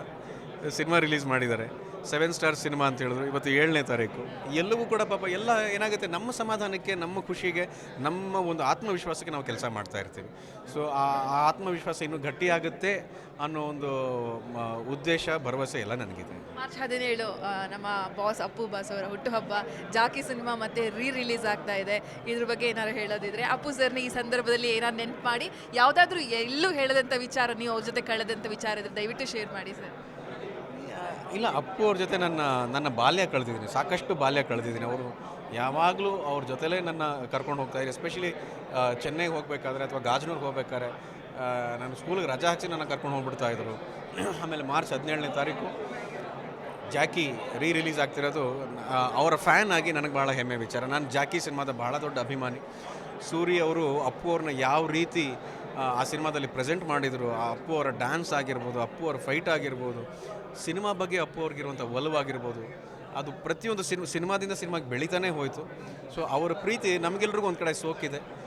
ಸಿನಿಮಾ ರಿಲೀಸ್ ಮಾಡಿದ್ದಾರೆ. ಸೆವೆನ್ ಸ್ಟಾರ್ ಸಿನಿಮಾ ಅಂತ ಹೇಳಿದ್ರು, ಇವತ್ತು ಏಳನೇ ತಾರೀಕು. ಎಲ್ಲವೂ ಕೂಡ ಪಾಪ ಎಲ್ಲ ಏನಾಗುತ್ತೆ, ನಮ್ಮ ಸಮಾಧಾನಕ್ಕೆ, ನಮ್ಮ ಖುಷಿಗೆ, ನಮ್ಮ ಒಂದು ಆತ್ಮವಿಶ್ವಾಸಕ್ಕೆ ನಾವು ಕೆಲಸ ಮಾಡ್ತಾ ಇರ್ತೀವಿ. ಸೊ ಆ ಆತ್ಮವಿಶ್ವಾಸ ಇನ್ನೂ ಗಟ್ಟಿಯಾಗುತ್ತೆ ಅನ್ನೋ ಒಂದು ಉದ್ದೇಶ, ಭರವಸೆ ಎಲ್ಲ ನನಗಿದೆ. ಮಾರ್ಚ್ ಹದಿನೇಳು ನಮ್ಮ ಬಾಸ್ ಅಪ್ಪು ಬಾಸ್ ಅವರ ಹುಟ್ಟುಹಬ್ಬ, ಜಾಕಿ ಸಿನಿಮಾ ಮತ್ತೆ ರೀ ರಿಲೀಸ್ ಆಗ್ತಾ ಇದೆ. ಇದ್ರ ಬಗ್ಗೆ ಏನಾದ್ರು ಹೇಳೋದಿದ್ರೆ, ಅಪ್ಪು ಸರ್ನ ಈ ಸಂದರ್ಭದಲ್ಲಿ ಏನಾದ್ರು ನೆನಪು ಮಾಡಿ, ಯಾವುದಾದ್ರೂ ಎಲ್ಲೂ ಹೇಳದಂಥ ವಿಚಾರ, ನೀವು ಅವ್ರ ಜೊತೆ ಕಳೆದಂಥ ವಿಚಾರ ಇದ್ರೆ ದಯವಿಟ್ಟು ಶೇರ್ ಮಾಡಿ ಸರ್ ಇಲ್ಲ, ಅಪ್ಪು ಅವ್ರ ಜೊತೆ ನನ್ನ ನನ್ನ ಬಾಲ್ಯ ಕಳೆದಿದ್ದೀನಿ. ಸಾಕಷ್ಟು ಬಾಲ್ಯ ಕಳೆದಿದ್ದೀನಿ. ಅವರು ಯಾವಾಗಲೂ ಅವ್ರ ಜೊತೆಲೇ ನನ್ನ ಕರ್ಕೊಂಡು ಹೋಗ್ತಾ ಇದ್ದಾರೆ. ಎಸ್ಪೆಷಲಿ ಚೆನ್ನೈಗೆ ಹೋಗಬೇಕಾದ್ರೆ ಅಥವಾ ಗಾಜನೂರ್ಗೆ ಹೋಗ್ಬೇಕಾದ್ರೆ ನಾನು ಸ್ಕೂಲಿಗೆ ರಜಾ ಹಾಕಿ ನನ್ನ ಕರ್ಕೊಂಡು ಹೋಗ್ಬಿಡ್ತಾ ಇದ್ರು. ಆಮೇಲೆ ಮಾರ್ಚ್ ಹದಿನೇಳನೇ ತಾರೀಕು ಜಾಕಿ ರೀ ರಿಲೀಸ್ ಆಗ್ತಿರೋದು ಅವರ ಫ್ಯಾನ್ ಆಗಿ ನನಗೆ ಭಾಳ ಹೆಮ್ಮೆ ವಿಚಾರ. ನಾನು ಜಾಕಿ ಸಿನಿಮಾದ ಭಾಳ ದೊಡ್ಡ ಅಭಿಮಾನಿ. ಸೂರಿ ಅವರು, ಅಪ್ಪು ಅವ್ರನ್ನ ಯಾವ ರೀತಿ, ಆ ಸಿನಿಮಾದಲ್ಲಿ ಪ್ರೆಸೆಂಟ್ ಮಾಡಿದರು, ಆ ಅಪ್ಪು ಅವರ ಡ್ಯಾನ್ಸ್ ಆಗಿರ್ಬೋದು, ಅಪ್ಪು ಅವರ ಫೈಟ್ ಆಗಿರ್ಬೋದು ಸಿನಿಮಾ ಬಗ್ಗೆ ಅಪ್ಪು ಅವ್ರಿಗಿರುವಂಥ ಒಲವಾಗಿರ್ಬೋದು. ಅದು ಪ್ರತಿಯೊಂದು ಸಿನಿಮಾ ಸಿನಿಮಾದಿಂದ ಸಿನಿಮಾಗೆ ಬೆಳೀತಾನೆ ಹೋಯಿತು. ಸೊ ಅವರ ಪ್ರೀತಿ ನಮಗೆಲ್ರಿಗೂ ಒಂದು ಕಡೆ ಸೋಕಿದೆ.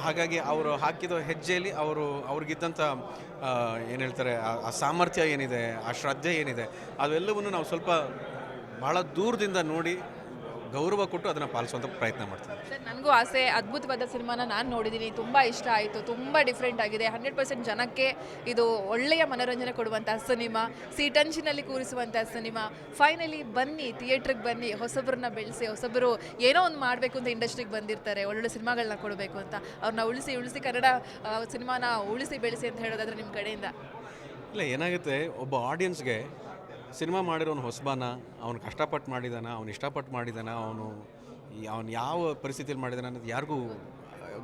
ಹಾಗಾಗಿ ಅವರು ಹಾಕಿದ ಹೆಜ್ಜೆಯಲ್ಲಿ ಅವರು, ಅವ್ರಿಗಿದ್ದಂಥ ಏನು ಹೇಳ್ತಾರೆ, ಆ- ಸಾಮರ್ಥ್ಯ ಏನಿದೆ, ಆ ಶ್ರದ್ಧೆ ಏನಿದೆ, ಅವೆಲ್ಲವನ್ನು ನಾವು ಸ್ವಲ್ಪ ಭಾಳ ದೂರದಿಂದ ನೋಡಿ ಗೌರವ ಕೊಟ್ಟು ಅದನ್ನು ಪಾಲಿಸುವಂಥ ಪ್ರಯತ್ನ ಮಾಡ್ತೀವಿ ಸರ್ ನನಗೂ ಆಸೆ ಅದ್ಭುತವಾದ ಸಿನಿಮಾನ ನಾನು ನೋಡಿದ್ದೀನಿ ತುಂಬ ಇಷ್ಟ ಆಯಿತು ತುಂಬ ಡಿಫ್ರೆಂಟ್ ಆಗಿದೆ ಹಂಡ್ರೆಡ್ ಪರ್ಸೆಂಟ್ ಜನಕ್ಕೆ ಇದು ಒಳ್ಳೆಯ ಮನೋರಂಜನೆ ಕೊಡುವಂತಹ ಸಿನಿಮಾ ಸೀಟಂಚಿನಲ್ಲಿ ಕೂರಿಸುವಂತಹ ಸಿನಿಮಾ. ಫೈನಲಿ ಬನ್ನಿ ಥಿಯೇಟ್ರಿಗೆ ಬನ್ನಿ ಹೊಸಬ್ರನ್ನ ಬೆಳೆಸಿ ಹೊಸಬರು ಏನೋ ಒಂದು ಮಾಡಬೇಕು ಅಂತ ಇಂಡಸ್ಟ್ರಿಗೆ ಬಂದಿರ್ತಾರೆ ಒಳ್ಳೊಳ್ಳೆ ಸಿನಿಮಾಗಳನ್ನ ಕೊಡಬೇಕು ಅಂತ. ಅವ್ರನ್ನ ಉಳಿಸಿ ಉಳಿಸಿ ಕನ್ನಡ ಸಿನಿಮಾನ ಉಳಿಸಿ ಬೆಳೆಸಿ ಅಂತ ಹೇಳೋದಾದ್ರೆ ನಿಮ್ಮ ಕಡೆಯಿಂದ? ಇಲ್ಲ ಏನಾಗುತ್ತೆ ಒಬ್ಬ ಆಡಿಯನ್ಸ್ಗೆ ಸಿನಿಮಾ ಮಾಡಿರೋನು ಹೊಸಬಾನ, ಅವನು ಕಷ್ಟಪಟ್ಟು ಮಾಡಿದಾನ, ಅವನು ಇಷ್ಟಪಟ್ಟು ಮಾಡಿದಾನ, ಅವನು ಅವನು ಯಾವ ಪರಿಸ್ಥಿತಿಯಲ್ಲಿ ಮಾಡಿದಾನ ಅನ್ನೋದು ಯಾರಿಗೂ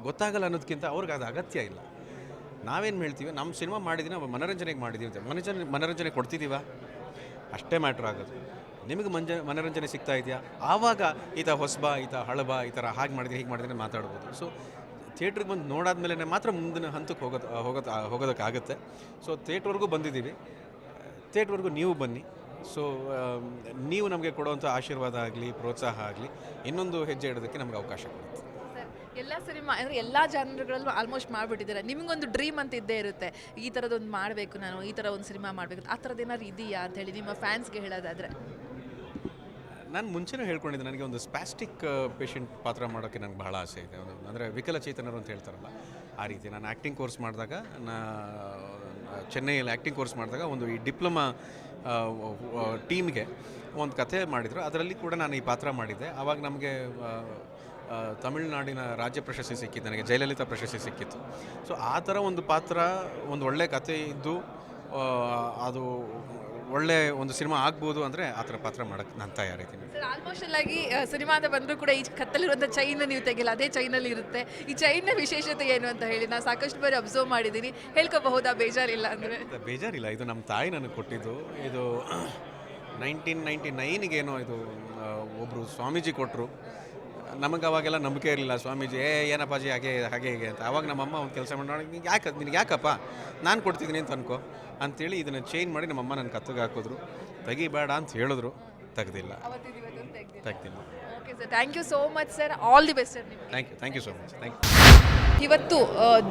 ಗೊತ್ತಾಗಲ್ಲ ಅನ್ನೋದಕ್ಕಿಂತ ಅವ್ರಿಗೆ ಅದು ಅಗತ್ಯ ಇಲ್ಲ. ನಾವೇನು ಹೇಳ್ತೀವಿ ನಮ್ಮ ಸಿನಿಮಾ ಮಾಡಿದ್ದೀವಿ ನಾವು ಮನೋರಂಜನೆಗೆ ಮಾಡಿದ್ದೀವಿ ಅಂತ ಮನೋರಂಜನೆ ಮನೋರಂಜನೆ ಕೊಡ್ತಿದ್ದೀವ ಅಷ್ಟೇ ಮ್ಯಾಟ್ರ್ ಆಗೋದು. ನಿಮಗೆ ಮಂಜ, ಮನೋರಂಜನೆ ಸಿಗ್ತಾ ಇದೆಯಾ? ಆವಾಗ ಈತ ಹೊಸಬ, ಈತ ಹಳಬ, ಈ ಥರ ಹಾಗೆ ಮಾಡಿದ್ರೆ ಹೀಗೆ ಮಾಡಿದ್ರೆ ಮಾತಾಡ್ಬೋದು. ಸೊ ಥಿಯೇಟ್ರಿಗೆ ಬಂದು ನೋಡಾದ್ಮೇಲೆ ಮಾತ್ರ ಮುಂದಿನ ಹಂತಕ್ಕೆ ಹೋಗೋದು ಹೋಗೋದು, ಹೋಗೋದಕ್ಕಾಗುತ್ತೆ. ಸೊ ಥಿಯೇಟ್ರ್ವರೆಗೂ ಬಂದಿದ್ದೀವಿ. ಥಿಯೇಟ್ರ್ವರೆಗೂ ನೀವು ಬನ್ನಿ. ಸೊ ನೀವು ನಮಗೆ ಕೊಡುವಂಥ ಆಶೀರ್ವಾದ ಆಗಲಿ ಪ್ರೋತ್ಸಾಹ ಆಗಲಿ ಇನ್ನೊಂದು ಹೆಜ್ಜೆ ಇಡೋದಕ್ಕೆ ನಮ್ಗೆ ಅವಕಾಶ ಕೊಡುತ್ತೆ. ಸರ್ ಎಲ್ಲ ಸಿನಿಮಾ ಅಂದರೆ ಎಲ್ಲ ಜಾನರ್ಗಳಲ್ಲೂ ಆಲ್ಮೋಸ್ಟ್ ಮಾಡಿಬಿಟ್ಟಿದ್ದಾರೆ. ನಿಮಗೊಂದು ಡ್ರೀಮ್ ಅಂತ ಇದ್ದೇ ಇರುತ್ತೆ. ಈ ಥರದೊಂದು ಮಾಡಬೇಕು ನಾನು ಈ ಥರ ಒಂದು ಸಿನಿಮಾ ಮಾಡಬೇಕು ಆ ಥರದ್ದು ಏನಾದ್ರು ಇದೆಯಾ ಅಂತ ಹೇಳಿ ನಿಮ್ಮ ಫ್ಯಾನ್ಸ್ಗೆ ಹೇಳೋದಾದರೆ? ನಾನು ಮುಂಚೆನೂ ಹೇಳ್ಕೊಂಡಿದ್ದೆ ನನಗೆ ಒಂದು ಸ್ಪ್ಯಾಸ್ಟಿಕ್ ಪೇಷಂಟ್ ಪಾತ್ರ ಮಾಡೋಕ್ಕೆ ನನಗೆ ಬಹಳ ಆಸೆ ಇದೆ. ಒಂದು ಅಂದರೆ ವಿಕಲಚೇತನರು ಅಂತ ಹೇಳ್ತಾರಲ್ಲ ಆ ರೀತಿ. ನಾನು ಆ್ಯಕ್ಟಿಂಗ್ ಕೋರ್ಸ್ ಮಾಡಿದಾಗ ನಾ ಚೆನ್ನೈಯಲ್ಲಿ ಆ್ಯಕ್ಟಿಂಗ್ ಕೋರ್ಸ್ ಮಾಡಿದಾಗ ಒಂದು ಈ ಡಿಪ್ಲೊಮಾ ಟೀಮ್ಗೆ ಒಂದು ಕಥೆ ಮಾಡಿದರು. ಅದರಲ್ಲಿ ಕೂಡ ನಾನು ಈ ಪಾತ್ರ ಮಾಡಿದ್ದೆ. ಆವಾಗ ನಮಗೆ ತಮಿಳುನಾಡಿನ ರಾಜ್ಯ ಪ್ರಶಸ್ತಿ ಸಿಕ್ಕಿತ್ತು, ನನಗೆ ಜಯಲಲಿತಾ ಪ್ರಶಸ್ತಿ ಸಿಕ್ಕಿತ್ತು. ಸೊ ಆ ಥರ ಒಂದು ಪಾತ್ರ, ಒಂದು ಒಳ್ಳೆ ಕಥೆ ಇದ್ದು ಅದು ಒಳ್ಳೆ ಒಂದು ಸಿನಿಮಾ ಆಗ್ಬೋದು ಅಂದರೆ ಆ ಥರ ಪಾತ್ರ ಮಾಡೋಕ್ಕೆ ನಾನು ತಯಾರಿದ್ದೀನಿ. ಸರ್ ಆಲ್ಮೋಸ್ಟ್ ಆಗಿ ಸಿನಿಮಾ ಅಂತ ಬಂದರೂ ಕೂಡ ಈ ಕತ್ತಲಿರುವಂಥ ಚೈನ್ ನೀವು ತೆಗಿಲ್ಲ ಅದೇ ಚೈನಲ್ಲಿ ಇರುತ್ತೆ. ಈ ಚೈನ್ನ ವಿಶೇಷತೆ ಏನು ಅಂತ ಹೇಳಿ ನಾನು ಸಾಕಷ್ಟು ಬಾರಿ ಅಬ್ಸರ್ವ್ ಮಾಡಿದ್ದೀನಿ. ಹೇಳ್ಕೋಬಹುದಾ ಬೇಜಾರಿಲ್ಲ ಅಂದರೆ? ಬೇಜಾರಿಲ್ಲ ಇದು ನಮ್ಮ ತಾಯಿ ನನಗೆ ಕೊಟ್ಟಿದ್ದು. ಇದು ನೈನ್ಟೀನ್ ನೈಂಟಿ ನೈನಿಗೇನೋ ಇದು ಒಬ್ಬರು ಸ್ವಾಮೀಜಿ ಕೊಟ್ಟರು ನಮಗೆ ಅವಾಗೆಲ್ಲ ನಂಬಿಕೆ ಇರಲಿಲ್ಲ ಸ್ವಾಮೀಜಿ ಏ ಏನಪ್ಪಾಜಿ ಹಾಗೆ ಹಾಗೆ ಹೀಗೆ ಅಂತ. ಅವಾಗ ನಮ್ಮಮ್ಮ ಒಂದು ಕೆಲಸ ಮಾಡೋಣ ನಿಮ್ಗೆ ಯಾಕೆ ನಿನಗೆ ಯಾಕಪ್ಪ? ನಾನು ಕೊಡ್ತಿದ್ದೀನಿ ಅಂತ ಅನ್ಕೋ. ಅಂತೇಳಿ ಇದನ್ನು ಚೇಂಜ್ ಮಾಡಿ ನಮ್ಮಮ್ಮ ನನ್ನ ಕತ್ತಿಗೆ ಹಾಕಿದ್ರು. ತೆಗಿಬೇಡ ಅಂತ ಹೇಳಿದ್ರು. ತೆಗ್ದಿಲ್ಲ. ತೆಗ್ದಿಲ್ಲ. Okay sir thank you so much sir all the best sir thank you thank you so much thank you ಇವತ್ತು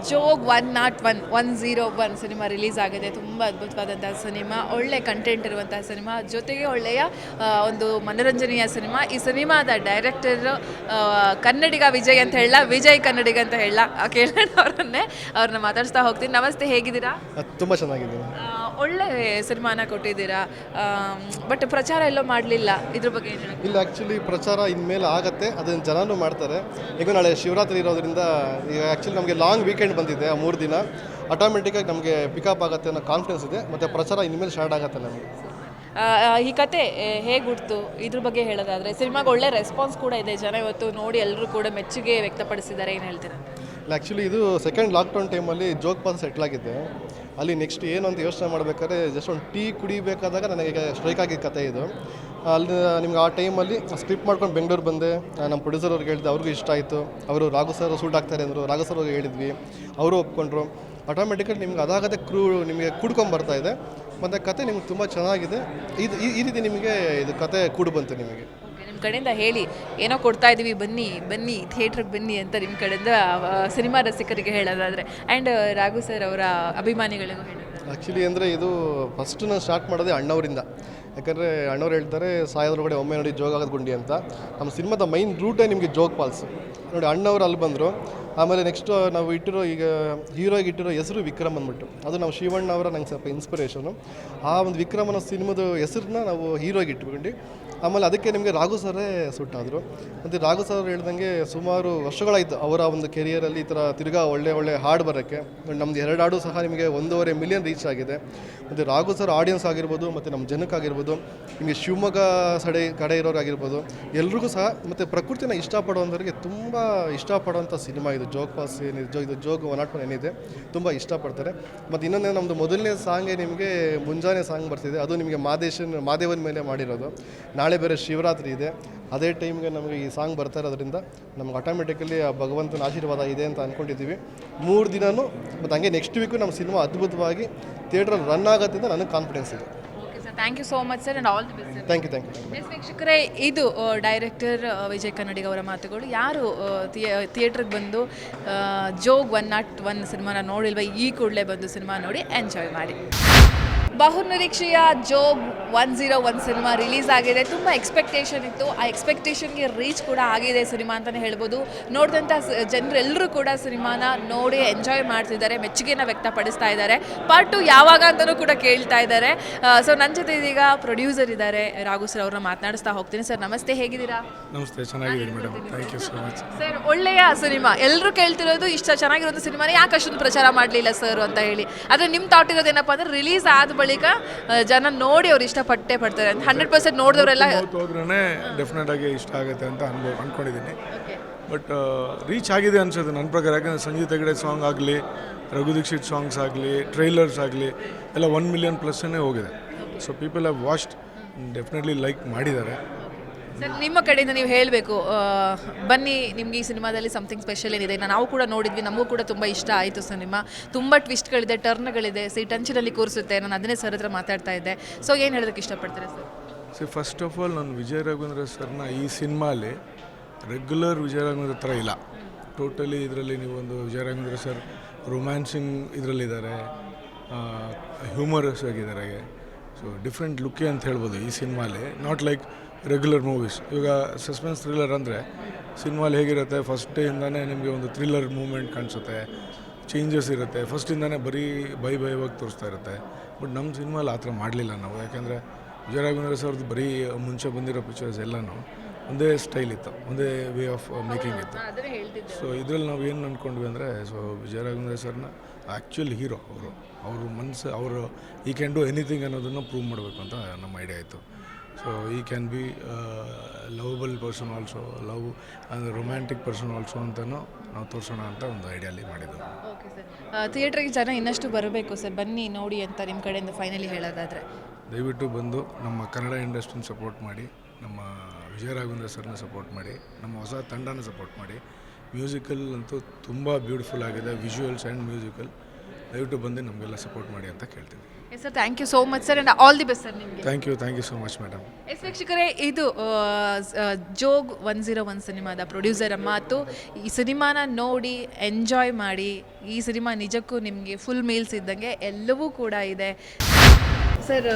Jog one not one one zero one cinema release ಆಗಿದೆ. ತುಂಬ ಅದ್ಭುತವಾದಂತಹ ಸಿನಿಮಾ ಒಳ್ಳೆ ಕಂಟೆಂಟ್ ಇರುವಂತಹ ಸಿನಿಮಾ ಜೊತೆಗೆ ಒಳ್ಳೆಯ ಒಂದು ಮನೋರಂಜನೆಯ ಸಿನಿಮಾ. ಈ ಸಿನಿಮಾದ ಡೈರೆಕ್ಟರ್ ಕನ್ನಡಿಗ ವಿಜಯ್ ಅಂತ ಹೇಳ ವಿಜಯ್ ಕನ್ನಡಿಗ ಅಂತ ಹೇಳ ಕೇಳೋಣ ಅವರನ್ನೇ. ಅವ್ರನ್ನ ಮಾತಾಡಿಸ್ತಾ ಹೋಗ್ತೀನಿ. ನಮಸ್ತೆ ಹೇಗಿದ್ದೀರಾ? ತುಂಬ ಚೆನ್ನಾಗಿದೆ ಆ, ಒಳ್ಳೆ ಸಿನಿಮಾನ ಕೊಟ್ಟಿದ್ದೀರಾ? ಬಟ್ ಪ್ರಚಾರ ಎಲ್ಲ ಮಾಡಲಿಲ್ಲ. ಇದ್ರ ಬಗ್ಗೆ ಏನು ಇಲ್ಲ ಆ್ಯಕ್ಚುಲಿ ಪ್ರಚಾರ ಇನ್ಮೇಲೆ ಆಗುತ್ತೆ. ಅದನ್ನು ಜನನೂ ಮಾಡ್ತಾರೆ. ಈಗ ನಾಳೆ ಶಿವರಾತ್ರಿ ಇರೋದ್ರಿಂದ ಈಗ ಆ್ಯಕ್ಚುಲಿ ನಮಗೆ ಲಾಂಗ್ ವೀಕೆಂಡ್ ಬಂದಿದೆ ಆ ಮೂರು ದಿನ. ಆಟೋಮೆಟಿಕ್ಕಾಗಿ ನಮಗೆ ಪಿಕಪ್ ಆಗುತ್ತೆ ಅನ್ನೋ ಕಾನ್ಫಿಡೆನ್ಸ್ ಇದೆ. ಮತ್ತು ಪ್ರಚಾರ ಇನ್ಮೇಲೆ ಸ್ಟಾರ್ಟ್ ಆಗುತ್ತೆ ನಮಗೆ. ಆ, ಆ, ಈ ಕತೆ ಹೇಗೆ ಹುಡ್ತು ಇದ್ರ ಬಗ್ಗೆ ಹೇಳೋದಾದ್ರೆ ಸಿನಿಮಾಗೆ ಒಳ್ಳೆ ರೆಸ್ಪಾನ್ಸ್ ಕೂಡ ಇದೆ. ಜನ ಇವತ್ತು ನೋಡಿ ಎಲ್ಲರೂ ಕೂಡ ಮೆಚ್ಚುಗೆ ವ್ಯಕ್ತಪಡಿಸಿದ್ದಾರೆ. ಏನು ಹೇಳ್ತೀರಾ? ಇಲ್ಲ ಆ್ಯಕ್ಚುಲಿ ಇದು ಸೆಕೆಂಡ್ ಲಾಕ್ಡೌನ್ ಟೈಮಲ್ಲಿ ಜೋಗ್ ಪಾಸ್ ಸೆಟ್ಲ್ ಆಗಿದ್ದೆ. ಅಲ್ಲಿ ನೆಕ್ಸ್ಟ್ ಏನು ಅಂತ ಯೋಚನೆ ಮಾಡಬೇಕಾದ್ರೆ ಜಸ್ಟ್ ಒಂದು ಟೀ ಕುಡಿಬೇಕಾದಾಗ ನನಗೆ ಸ್ಟ್ರೈಕ್ ಆಗಿದ್ದ ಕತೆ ಇದು. ಅಲ್ಲಿ ನಿಮ್ಗೆ ಆ ಟೈಮಲ್ಲಿ ಸ್ಕ್ರಿಪ್ಟ್ ಮಾಡ್ಕೊಂಡು ಬೆಂಗಳೂರು ಬಂದೆ. ನಮ್ಮ ಪ್ರೊಡ್ಯೂಸರ್ ಅವ್ರಿಗೆ ಹೇಳಿದೆ, ಅವ್ರಿಗೂ ಇಷ್ಟ ಆಯಿತು. ಅವರು ರಾಘು ಸರ್ ಸೂಟ್ ಆಗ್ತಾರೆ ಅಂದರು. ರಾಘು ಸರ್ ಅವ್ರಿಗೆ ಹೇಳಿದ್ವಿ. ಅವರು ಒಪ್ಕೊಂಡ್ರು. ಆಟೋಮೆಟಿಕಲಿ ನಿಮ್ಗೆ ಅದಾಗದೆ ಕ್ರೂ ನಿಮಗೆ ಕೂಡ್ಕೊಂಡು ಇದೆ. ಮತ್ತು ಕತೆ ನಿಮ್ಗೆ ತುಂಬ ಚೆನ್ನಾಗಿದೆ. ಇದು ಈ ರೀತಿ ನಿಮಗೆ ಇದು ಕತೆ ಕೂಡು ಬಂತು ನಿಮಗೆ. ನಿಮ್ಮ ಕಡೆಯಿಂದ ಹೇಳಿ, ಏನೋ ಕೊಡ್ತಾ ಇದ್ದೀವಿ ಬನ್ನಿ ಬನ್ನಿ, ಥಿಯೇಟ್ರಿಗೆ ಬನ್ನಿ ಅಂತ ನಿಮ್ಮ ಕಡೆಯಿಂದ ಸಿನಿಮಾ ರಸಿಕರಿಗೆ ಹೇಳೋದಾದ್ರೆ. ಆ್ಯಂಡ್ ರಾಘು ಸರ್ ಅವರ ಅಭಿಮಾನಿಗಳಿಗೂ ಹೇಳಿ. ಆ್ಯಕ್ಚುಲಿ ಅಂದರೆ ಇದು ಫಸ್ಟ್ ನಾನು ಸ್ಟಾರ್ಟ್ ಮಾಡೋದೇ ಅಣ್ಣವರಿಂದ. ಯಾಕಂದರೆ ಅಣ್ಣವ್ರು ಹೇಳ್ತಾರೆ ಸಾಯೋದ್ರೊಳಗಡೆ ಒಮ್ಮೆ ನೋಡಿ ಜೋಗ ಆಗೋದು ಗುಂಡಿ ಅಂತ. ನಮ್ಮ ಸಿನಿಮಾದ ಮೈನ್ ರೂಟೇ ನಿಮಗೆ ಜೋಗ್ ಪಾಲ್ಸ್ ನೋಡಿ, ಅಣ್ಣವ್ರು ಅಲ್ಲಿ ಬಂದರು. ಆಮೇಲೆ ನೆಕ್ಸ್ಟ್ ನಾವು ಇಟ್ಟಿರೋ ಈಗ ಹೀರೋಗೆ ಇಟ್ಟಿರೋ ಹೆಸರು ವಿಕ್ರಮ್ ಅಂದ್ಬಿಟ್ಟು. ಅದು ನಾವು ಶಿವಣ್ಣ ಅವರ ನಂಗೆ ಸ್ವಲ್ಪ ಇನ್ಸ್ಪಿರೇಷನು ಆ ಒಂದು ವಿಕ್ರಮನ ಸಿನಿಮಾದ ಹೆಸರನ್ನ ನಾವು ಹೀರೋಗೆ ಇಟ್ಕೊಂಡು ಆಮೇಲೆ ಅದಕ್ಕೆ ನಿಮಗೆ ರಾಘು ಸರೇ ಸುಟ್ಟಾದರು. ಮತ್ತು ರಾಘು ಸರ್ ಹೇಳ್ದಂಗೆ ಸುಮಾರು ವರ್ಷಗಳಾಯಿತು ಅವರ ಒಂದು ಕೆರಿಯರಲ್ಲಿ ಈ ಥರ ತಿರ್ಗಾ ಒಳ್ಳೆ ಒಳ್ಳೆ ಹಾಡು ಬರೋಕ್ಕೆ. ನಮ್ಮದು ಎರಡು ಹಾಡು ಸಹ ನಿಮಗೆ ಒಂದೂವರೆ ಮಿಲಿಯನ್ ರೀಚ್ ಆಗಿದೆ. ಮತ್ತು ರಾಘು ಸರ್ ಆಡಿಯನ್ಸ್ ಆಗಿರ್ಬೋದು, ಮತ್ತು ನಮ್ಮ ಜನಕ್ಕಾಗಿರ್ಬೋದು ನಿಮಗೆ ಶಿವಮೊಗ್ಗ ಸಡೆ ಕಡೆ ಇರೋರಾಗಿರ್ಬೋದು ಎಲ್ರಿಗೂ ಸಹ ಮತ್ತು ಪ್ರಕೃತಿನ ಇಷ್ಟಪಡುವಂಥವ್ರಿಗೆ ತುಂಬ ಇಷ್ಟಪಡುವಂಥ ಸಿನಿಮಾ ಇದು. ಜೋಗ್ ಪಾಸ್ ಏನಿದೆ, ಜೋ ಇದು ಜೋಗ್ ಒನ್ ನಾಟ್ ಒನ್ ಏನಿದೆ, ತುಂಬ ಇಷ್ಟಪಡ್ತಾರೆ. ಮತ್ತು ಇನ್ನೊಂದೇ ನಮ್ಮದು ಮೊದಲನೇ ಸಾಂಗೇ ನಿಮಗೆ ಮುಂಜಾನೆ ಸಾಂಗ್ ಬರ್ತಿದೆ. ಅದು ನಿಮಗೆ ಮಾದೇಶನ್, ಮಾದೇವನ ಮೇಲೆ ಮಾಡಿರೋದು. ನಾಳೆ ಬೇರೆ ಶಿವರಾತ್ರಿ ಇದೆ. ಅದೇ ಟೈಮ್ಗೆ ನಮಗೆ ಈ ಸಾಂಗ್ ಬರ್ತಾ ಇರೋದ್ರಿಂದ ನಮ್ಗೆ ಆಟೋಮೆಟಿಕಲಿ ಆ ಭಗವಂತನ ಆಶೀರ್ವಾದ ಇದೆ ಅಂತ ಅಂದ್ಕೊಂಡಿದ್ದೀವಿ ಮೂರು ದಿನವೂ ಮತ್ತು ಹಂಗೆ ನೆಕ್ಸ್ಟ್ ವೀಕು ನಮ್ಮ ಸಿನಿಮಾ ಅದ್ಭುತವಾಗಿ ಥಿಯೇಟ್ರಲ್ಲಿ ರನ್ ಆಗುತ್ತೆ ಅಂತ ನನಗೆ ಕಾನ್ಫಿಡೆನ್ಸ್ ಇದೆ. Okay sir thank you so much sir and all the best thank you thank you ವೀಕ್ಷಕರೇ ಇದು ಡೈರೆಕ್ಟರ್ ವಿಜಯ್ ಕನ್ನಡಿಗ ಅವರ ಮಾತುಗಳು. ಯಾರು ಥಿಯೇಟ್ರಿಗೆ ಬಂದು ಜೋಗ್ ಒನ್ ನಾಟ್ ಒನ್ ಸಿನಿಮಾನ ನೋಡಿಲ್ವ ಈ ಕೂಡಲೇ ಬಂದು ಸಿನಿಮಾ ನೋಡಿ ಎಂಜಾಯ್ ಮಾಡಿ. ಬಹುನಿರೀಕ್ಷೆಯ Jog one zero one cinema release ಆಗಿದೆ. ತುಂಬ ಎಕ್ಸ್ಪೆಕ್ಟೇಷನ್ ಇತ್ತು. ಆ ಎಕ್ಸ್ಪೆಕ್ಟೇಷನ್ಗೆ ರೀಚ್ ಕೂಡ ಆಗಿದೆ ಸಿನಿಮಾ ಅಂತಲೇ ಹೇಳ್ಬೋದು. ನೋಡಿದಂಥ ಜನರೆಲ್ಲರೂ ಕೂಡ ಸಿನಿಮಾನ ನೋಡಿ ಎಂಜಾಯ್ ಮಾಡ್ತಿದ್ದಾರೆ ಮೆಚ್ಚುಗೆನ ವ್ಯಕ್ತಪಡಿಸ್ತಾ ಇದ್ದಾರೆ. ಪಾರ್ಟ್ ಟು ಯಾವಾಗ ಅಂತಲೂ ಕೂಡ ಕೇಳ್ತಾ ಇದ್ದಾರೆ. ಸೊ ನನ್ನ ಜೊತೆ ಇದೀಗ ಪ್ರೊಡ್ಯೂಸರ್ ಇದ್ದಾರೆ. ರಾಘು ಸರ್ ಅವ್ರನ್ನ ಮಾತನಾಡಿಸ್ತಾ ಹೋಗ್ತೀನಿ. ಸರ್ ನಮಸ್ತೆ. ಹೇಗಿದ್ದೀರಾ? ನಮಸ್ತೆ. ಚೆನ್ನಾಗಿದೆ madam thank you so much sir ಒಳ್ಳೆಯ ಸಿನಿಮಾ. ಎಲ್ಲರೂ ಕೇಳ್ತಿರೋದು ಇಷ್ಟ ಚೆನ್ನಾಗಿರೋದು ಸಿನಿಮಾನ. ಯಾಕೆ ಅಷ್ಟೊಂದು ಪ್ರಚಾರ ಮಾಡಲಿಲ್ಲ ಸರ್ ಅಂತ ಹೇಳಿ. ಆದರೆ ನಿಮ್ಮ ಥಾಟ್ ಇರೋದೇನಪ್ಪ ಅಂದರೆ ರಿಲೀಸ್ ಆದ ಬಳಿಕ ಜನ ನೋಡಿ ಅವ್ರು ಇಷ್ಟಪಟ್ಟೆ ಪಡ್ತಾರೆ. ಹಂಡ್ರೆಡ್ ಪರ್ಸೆಂಟ್ ನೋಡಿದವರೆಲ್ಲ ಹೋದ್ರೇ ಡೆಫಿನೆಟ್ ಆಗಿ ಇಷ್ಟ ಆಗುತ್ತೆ ಅಂತ ಅನ್ಭವ ಅನ್ಕೊಂಡಿದ್ದೀನಿ. ಬಟ್ ರೀಚ್ ಆಗಿದೆ ಅನ್ಸುತ್ತೆ ನನ್ನ ಪ್ರಕಾರ. ಯಾಕಂದರೆ ಸಂಗೀತ ಹೆಗಡೆ ಸಾಂಗ್ ಆಗಲಿ ರಘು ದೀಕ್ಷಿತ್ ಸಾಂಗ್ಸ್ ಆಗಲಿ ಟ್ರೈಲರ್ಸ್ ಆಗಲಿ ಎಲ್ಲ ಒನ್ ಮಿಲಿಯನ್ ಪ್ಲಸ್ಸೇ ಹೋಗಿದೆ. So people have watched definitely like ಮಾಡಿದ್ದಾರೆ. ಸರ್, ನಿಮ್ಮ ಕಡೆಯಿಂದ ನೀವು ಹೇಳಬೇಕು ಬನ್ನಿ, ನಿಮ್ಗೆ ಈ ಸಿನಿಮಾದಲ್ಲಿ ಸಮಥಿಂಗ್ ಸ್ಪೆಷಲ್ ಏನಿದೆ. ನಾವು ಕೂಡ ನೋಡಿದ್ವಿ, ನಮಗೂ ಕೂಡ ತುಂಬ ಇಷ್ಟ ಆಯಿತು ಸಿನಿಮಾ. ತುಂಬ ಟ್ವಿಸ್ಟ್ಗಳಿದೆ ಟರ್ನ್ಗಳಿದೆ ಸಿ ಟೆನ್ಷನಲ್ಲಿ ಕೂರಿಸುತ್ತೆ, ನಾನು ಅದನ್ನೇ ಸರ್ ಹತ್ರ ಮಾತಾಡ್ತಾ ಇದ್ದೆ. ಸೊ ಏನು ಹೇಳೋದಕ್ಕೆ ಇಷ್ಟಪಡ್ತೀರಾ sir? So first of all ನಾನು ವಿಜಯ ರಾಘವೇಂದ್ರ ಸರ್ನ ಈ ಸಿನಿಮಾಲಿ ರೆಗ್ಯುಲರ್ ವಿಜಯ ರಾಘವೇಂದ್ರ ಥರ ಇಲ್ಲ. ಟೋಟಲಿ ಇದರಲ್ಲಿ ನೀವೊಂದು ವಿಜಯ ರಾಘವೇಂದ್ರ ಸರ್ ರೊಮ್ಯಾನ್ಸಿಂಗ್ ಇದರಲ್ಲಿದ್ದಾರೆ ಹ್ಯೂಮರಸ್ ಆಗಿದ್ದಾರೆ. ಸೊ ಡಿಫ್ರೆಂಟ್ ಲುಕ್ಕೇ ಅಂತ ಹೇಳ್ಬೋದು ಈ ಸಿನಿಮಾಲಿ. ನಾಟ್ ಲೈಕ್ ರೆಗ್ಯುಲರ್ ಮೂವೀಸ್ ಇವಾಗ ಸಸ್ಪೆನ್ಸ್ ಥ್ರಿಲ್ಲರ್ ಅಂದರೆ ಸಿನಿಮಾಲಿ ಹೇಗಿರುತ್ತೆ? ಫಸ್ಟ್ ಡೇಯಿಂದನೇ ನಿಮಗೆ ಒಂದು ಥ್ರಿಲ್ಲರ್ ಮೂಮೆಂಟ್ ಕಾಣಿಸುತ್ತೆ. ಚೇಂಜಸ್ ಇರುತ್ತೆ. ಫಸ್ಟಿಂದನೇ ಬರೀ ಬೈ ಭಯವಾಗಿ ತೋರಿಸ್ತಾ ಇರುತ್ತೆ. ಬಟ್ ನಮ್ಮ ಸಿನಿಮಾಲಿ ಆ ಥರ ಮಾಡಲಿಲ್ಲ ನಾವು. ಯಾಕೆಂದರೆ ವಿಜಯ ರಾಘವೇಂದ್ರ ಸರ್ದು ಬರೀ ಮುಂಚೆ ಬಂದಿರೋ ಪಿಕ್ಚರ್ಸ್ ಎಲ್ಲನೂ ಒಂದೇ ಸ್ಟೈಲ್ ಇತ್ತು. ಒಂದೇ ವೇ ಆಫ್ ಮೇಕಿಂಗ್ ಇತ್ತು. ಸೊ ಇದರಲ್ಲಿ ನಾವು ಏನು ಅಂದ್ಕೊಂಡ್ವಿ ಅಂದರೆ ಸೊ ವಿಜಯ ರಾಘವೇಂದ್ರ ಸರ್ನ ಆ್ಯಕ್ಚುಲ್ ಹೀರೋ ಅವರು. ಅವ್ರ ಮನಸ್ಸು ಅವರು ಈ ಕ್ಯಾನ್ ಡೂ ಎನಿಥಿಂಗ್ ಅನ್ನೋದನ್ನು ಪ್ರೂವ್ ಮಾಡಬೇಕು ಅಂತ ನಮ್ಮ ಐಡಿಯಾ ಆಯಿತು so he can be lovable person also love ಅಂದರೆ ರೊಮ್ಯಾಂಟಿಕ್ ಪರ್ಸನ್ ಆಲ್ಸೋ ಅಂತಲೂ ನಾವು ತೋರಿಸೋಣ ಅಂತ ಒಂದು ಐಡಿಯಲ್ಲಿ ಮಾಡಿದ್ದು. ಓಕೆ ಸರ್ ಥಿಯೇಟ್ರಿಗೆ ಜನ ಇನ್ನಷ್ಟು ಬರಬೇಕು ಸರ್ ಬನ್ನಿ ನೋಡಿ ಅಂತ ನಿಮ್ಮ ಕಡೆಯಿಂದ ಫೈನಲಿ ಹೇಳೋದಾದರೆ. ದಯವಿಟ್ಟು ಬಂದು ನಮ್ಮ ಕನ್ನಡ ಇಂಡಸ್ಟ್ರಿನ ಸಪೋರ್ಟ್ ಮಾಡಿ ನಮ್ಮ ವಿಜಯ ರಾಘವೇಂದ್ರ ಸರ್ನ ಸಪೋರ್ಟ್ ಮಾಡಿ ನಮ್ಮ ಹೊಸ ತಂಡನ ಸಪೋರ್ಟ್ ಮಾಡಿ. ಮ್ಯೂಸಿಕಲ್ ಅಂತೂ ತುಂಬ ಬ್ಯೂಟಿಫುಲ್ ಆಗಿದೆ ವಿಜುವಲ್ಸ್ ಆ್ಯಂಡ್ ಮ್ಯೂಸಿಕಲ್ ದಯವಿಟ್ಟು ಬಂದು ನಮಗೆಲ್ಲ ಸಪೋರ್ಟ್ ಮಾಡಿ ಅಂತ ಕೇಳ್ತೀನಿ yes sir thank you so much sir and all the best sir ನಿಮಗೆ. Thank you thank you so much madam yes ವೀಕ್ಷಕರೇ ಇದು ಜೋಗ್ ಒನ್ ಝೀರೋ ಒನ್ ಸಿನಿಮಾದ ಪ್ರೊಡ್ಯೂಸರ್ ಮಾತು. ಈ ಸಿನಿಮಾನ ನೋಡಿ ಎಂಜಾಯ್ ಮಾಡಿ ಈ ಸಿನಿಮಾ ನಿಜಕ್ಕೂ ನಿಮಗೆ ಫುಲ್ ಮೀಲ್ಸ್ ಇದ್ದಂಗೆ ಎಲ್ಲವೂ ಕೂಡ ಇದೆ. Sir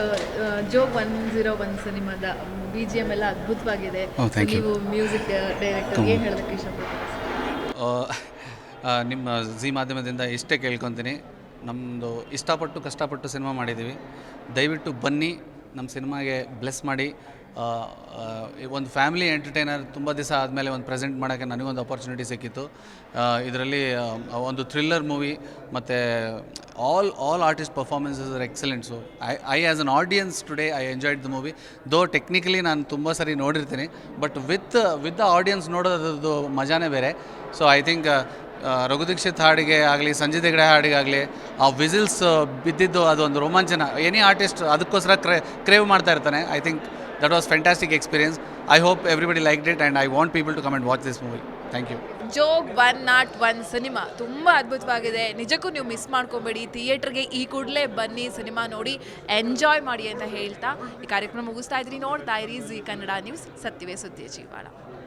Jog one zero one ಸಿನಿಮಾದ ಬಿ ಜಿ ಎಂ ಎಲ್ಲ ಅದ್ಭುತವಾಗಿದೆ. ನೀವು ಮ್ಯೂಸಿಕ್ ಡೈರೆಕ್ಟರ್ ಏನು ಹೇಳೋದಕ್ಕೆ ಇಷ್ಟಪಡ್ತೀರಾ ಆ, ನಿಮ್ಮ ಜಿ ಮಾಧ್ಯಮದಿಂದ ಇಷ್ಟೇ ಕೇಳ್ಕೊತೀನಿ ನಮ್ಮದು ಇಷ್ಟಪಟ್ಟು ಕಷ್ಟಪಟ್ಟು ಸಿನಿಮಾ ಮಾಡಿದ್ದೀವಿ. ದಯವಿಟ್ಟು ಬನ್ನಿ, ನಮ್ಮ ಸಿನಿಮಾಗೆ ಬ್ಲೆಸ್ ಮಾಡಿ. ಒಂದು ಫ್ಯಾಮಿಲಿ ಎಂಟರ್ಟೈನರ್ ತುಂಬ ದಿವಸ ಆದಮೇಲೆ ಒಂದು ಪ್ರೆಸೆಂಟ್ ಮಾಡೋಕ್ಕೆ ನನಗೊಂದು ಅಪರ್ಚುನಿಟಿ ಸಿಕ್ಕಿತ್ತು. ಇದರಲ್ಲಿ ಒಂದು ಥ್ರಿಲ್ಲರ್ ಮೂವಿ ಮತ್ತು all all artist performances are excellents I I as an audience today I enjoyed the movie though technically ನಾನು ತುಂಬ ಸರಿ ನೋಡಿರ್ತೀನಿ but with with the audience ನೋಡೋದ್ರದ್ದು ಮಜಾನೇ ಬೇರೆ. So I think Raghu Dixit ಹಾಡಿಗೆ ಆಗಲಿ ಸಂಜಯ್ ಹಾಡಿಗೆ ಆಗಲಿ, ಆ ವಿಸಿಲ್ಸ್ ಬಿದ್ದಿದ್ದು ಅದು ಒಂದು ರೋಮಾಂಚನ. ಎನಿ ಆರ್ಟಿಸ್ಟ್ ಅದಕ್ಕೋಸ್ಕರ ಕ್ರೇ ಕ್ರೇವ್ ಮಾಡ್ತಾ ಇರ್ತಾನೆ. I think that was fantastic experience I hope everybody like it and I want people to come and watch this movie thank you Jog one not one cinema ತುಂಬ ಅದ್ಭುತವಾಗಿದೆ. ನಿಜಕ್ಕೂ ನೀವು miss ಮಾಡ್ಕೋಬೇಡಿ. ಥಿಯೇಟ್ರಿಗೆ ಈ ಕೂಡಲೇ ಬನ್ನಿ, ಸಿನಿಮಾ ನೋಡಿ ಎಂಜಾಯ್ ಮಾಡಿ ಅಂತ ಹೇಳ್ತಾ ಈ ಕಾರ್ಯಕ್ರಮ ಮುಗಿಸ್ತಾ ಇದ್ರಿ ನೋಡ್ತಾ ಇರಿ ಜಿ ಕನ್ನಡ ನ್ಯೂಸ್ ಸತ್ಯವೇ ಸುದ್ದಿಯ ಜೀವಾಳ.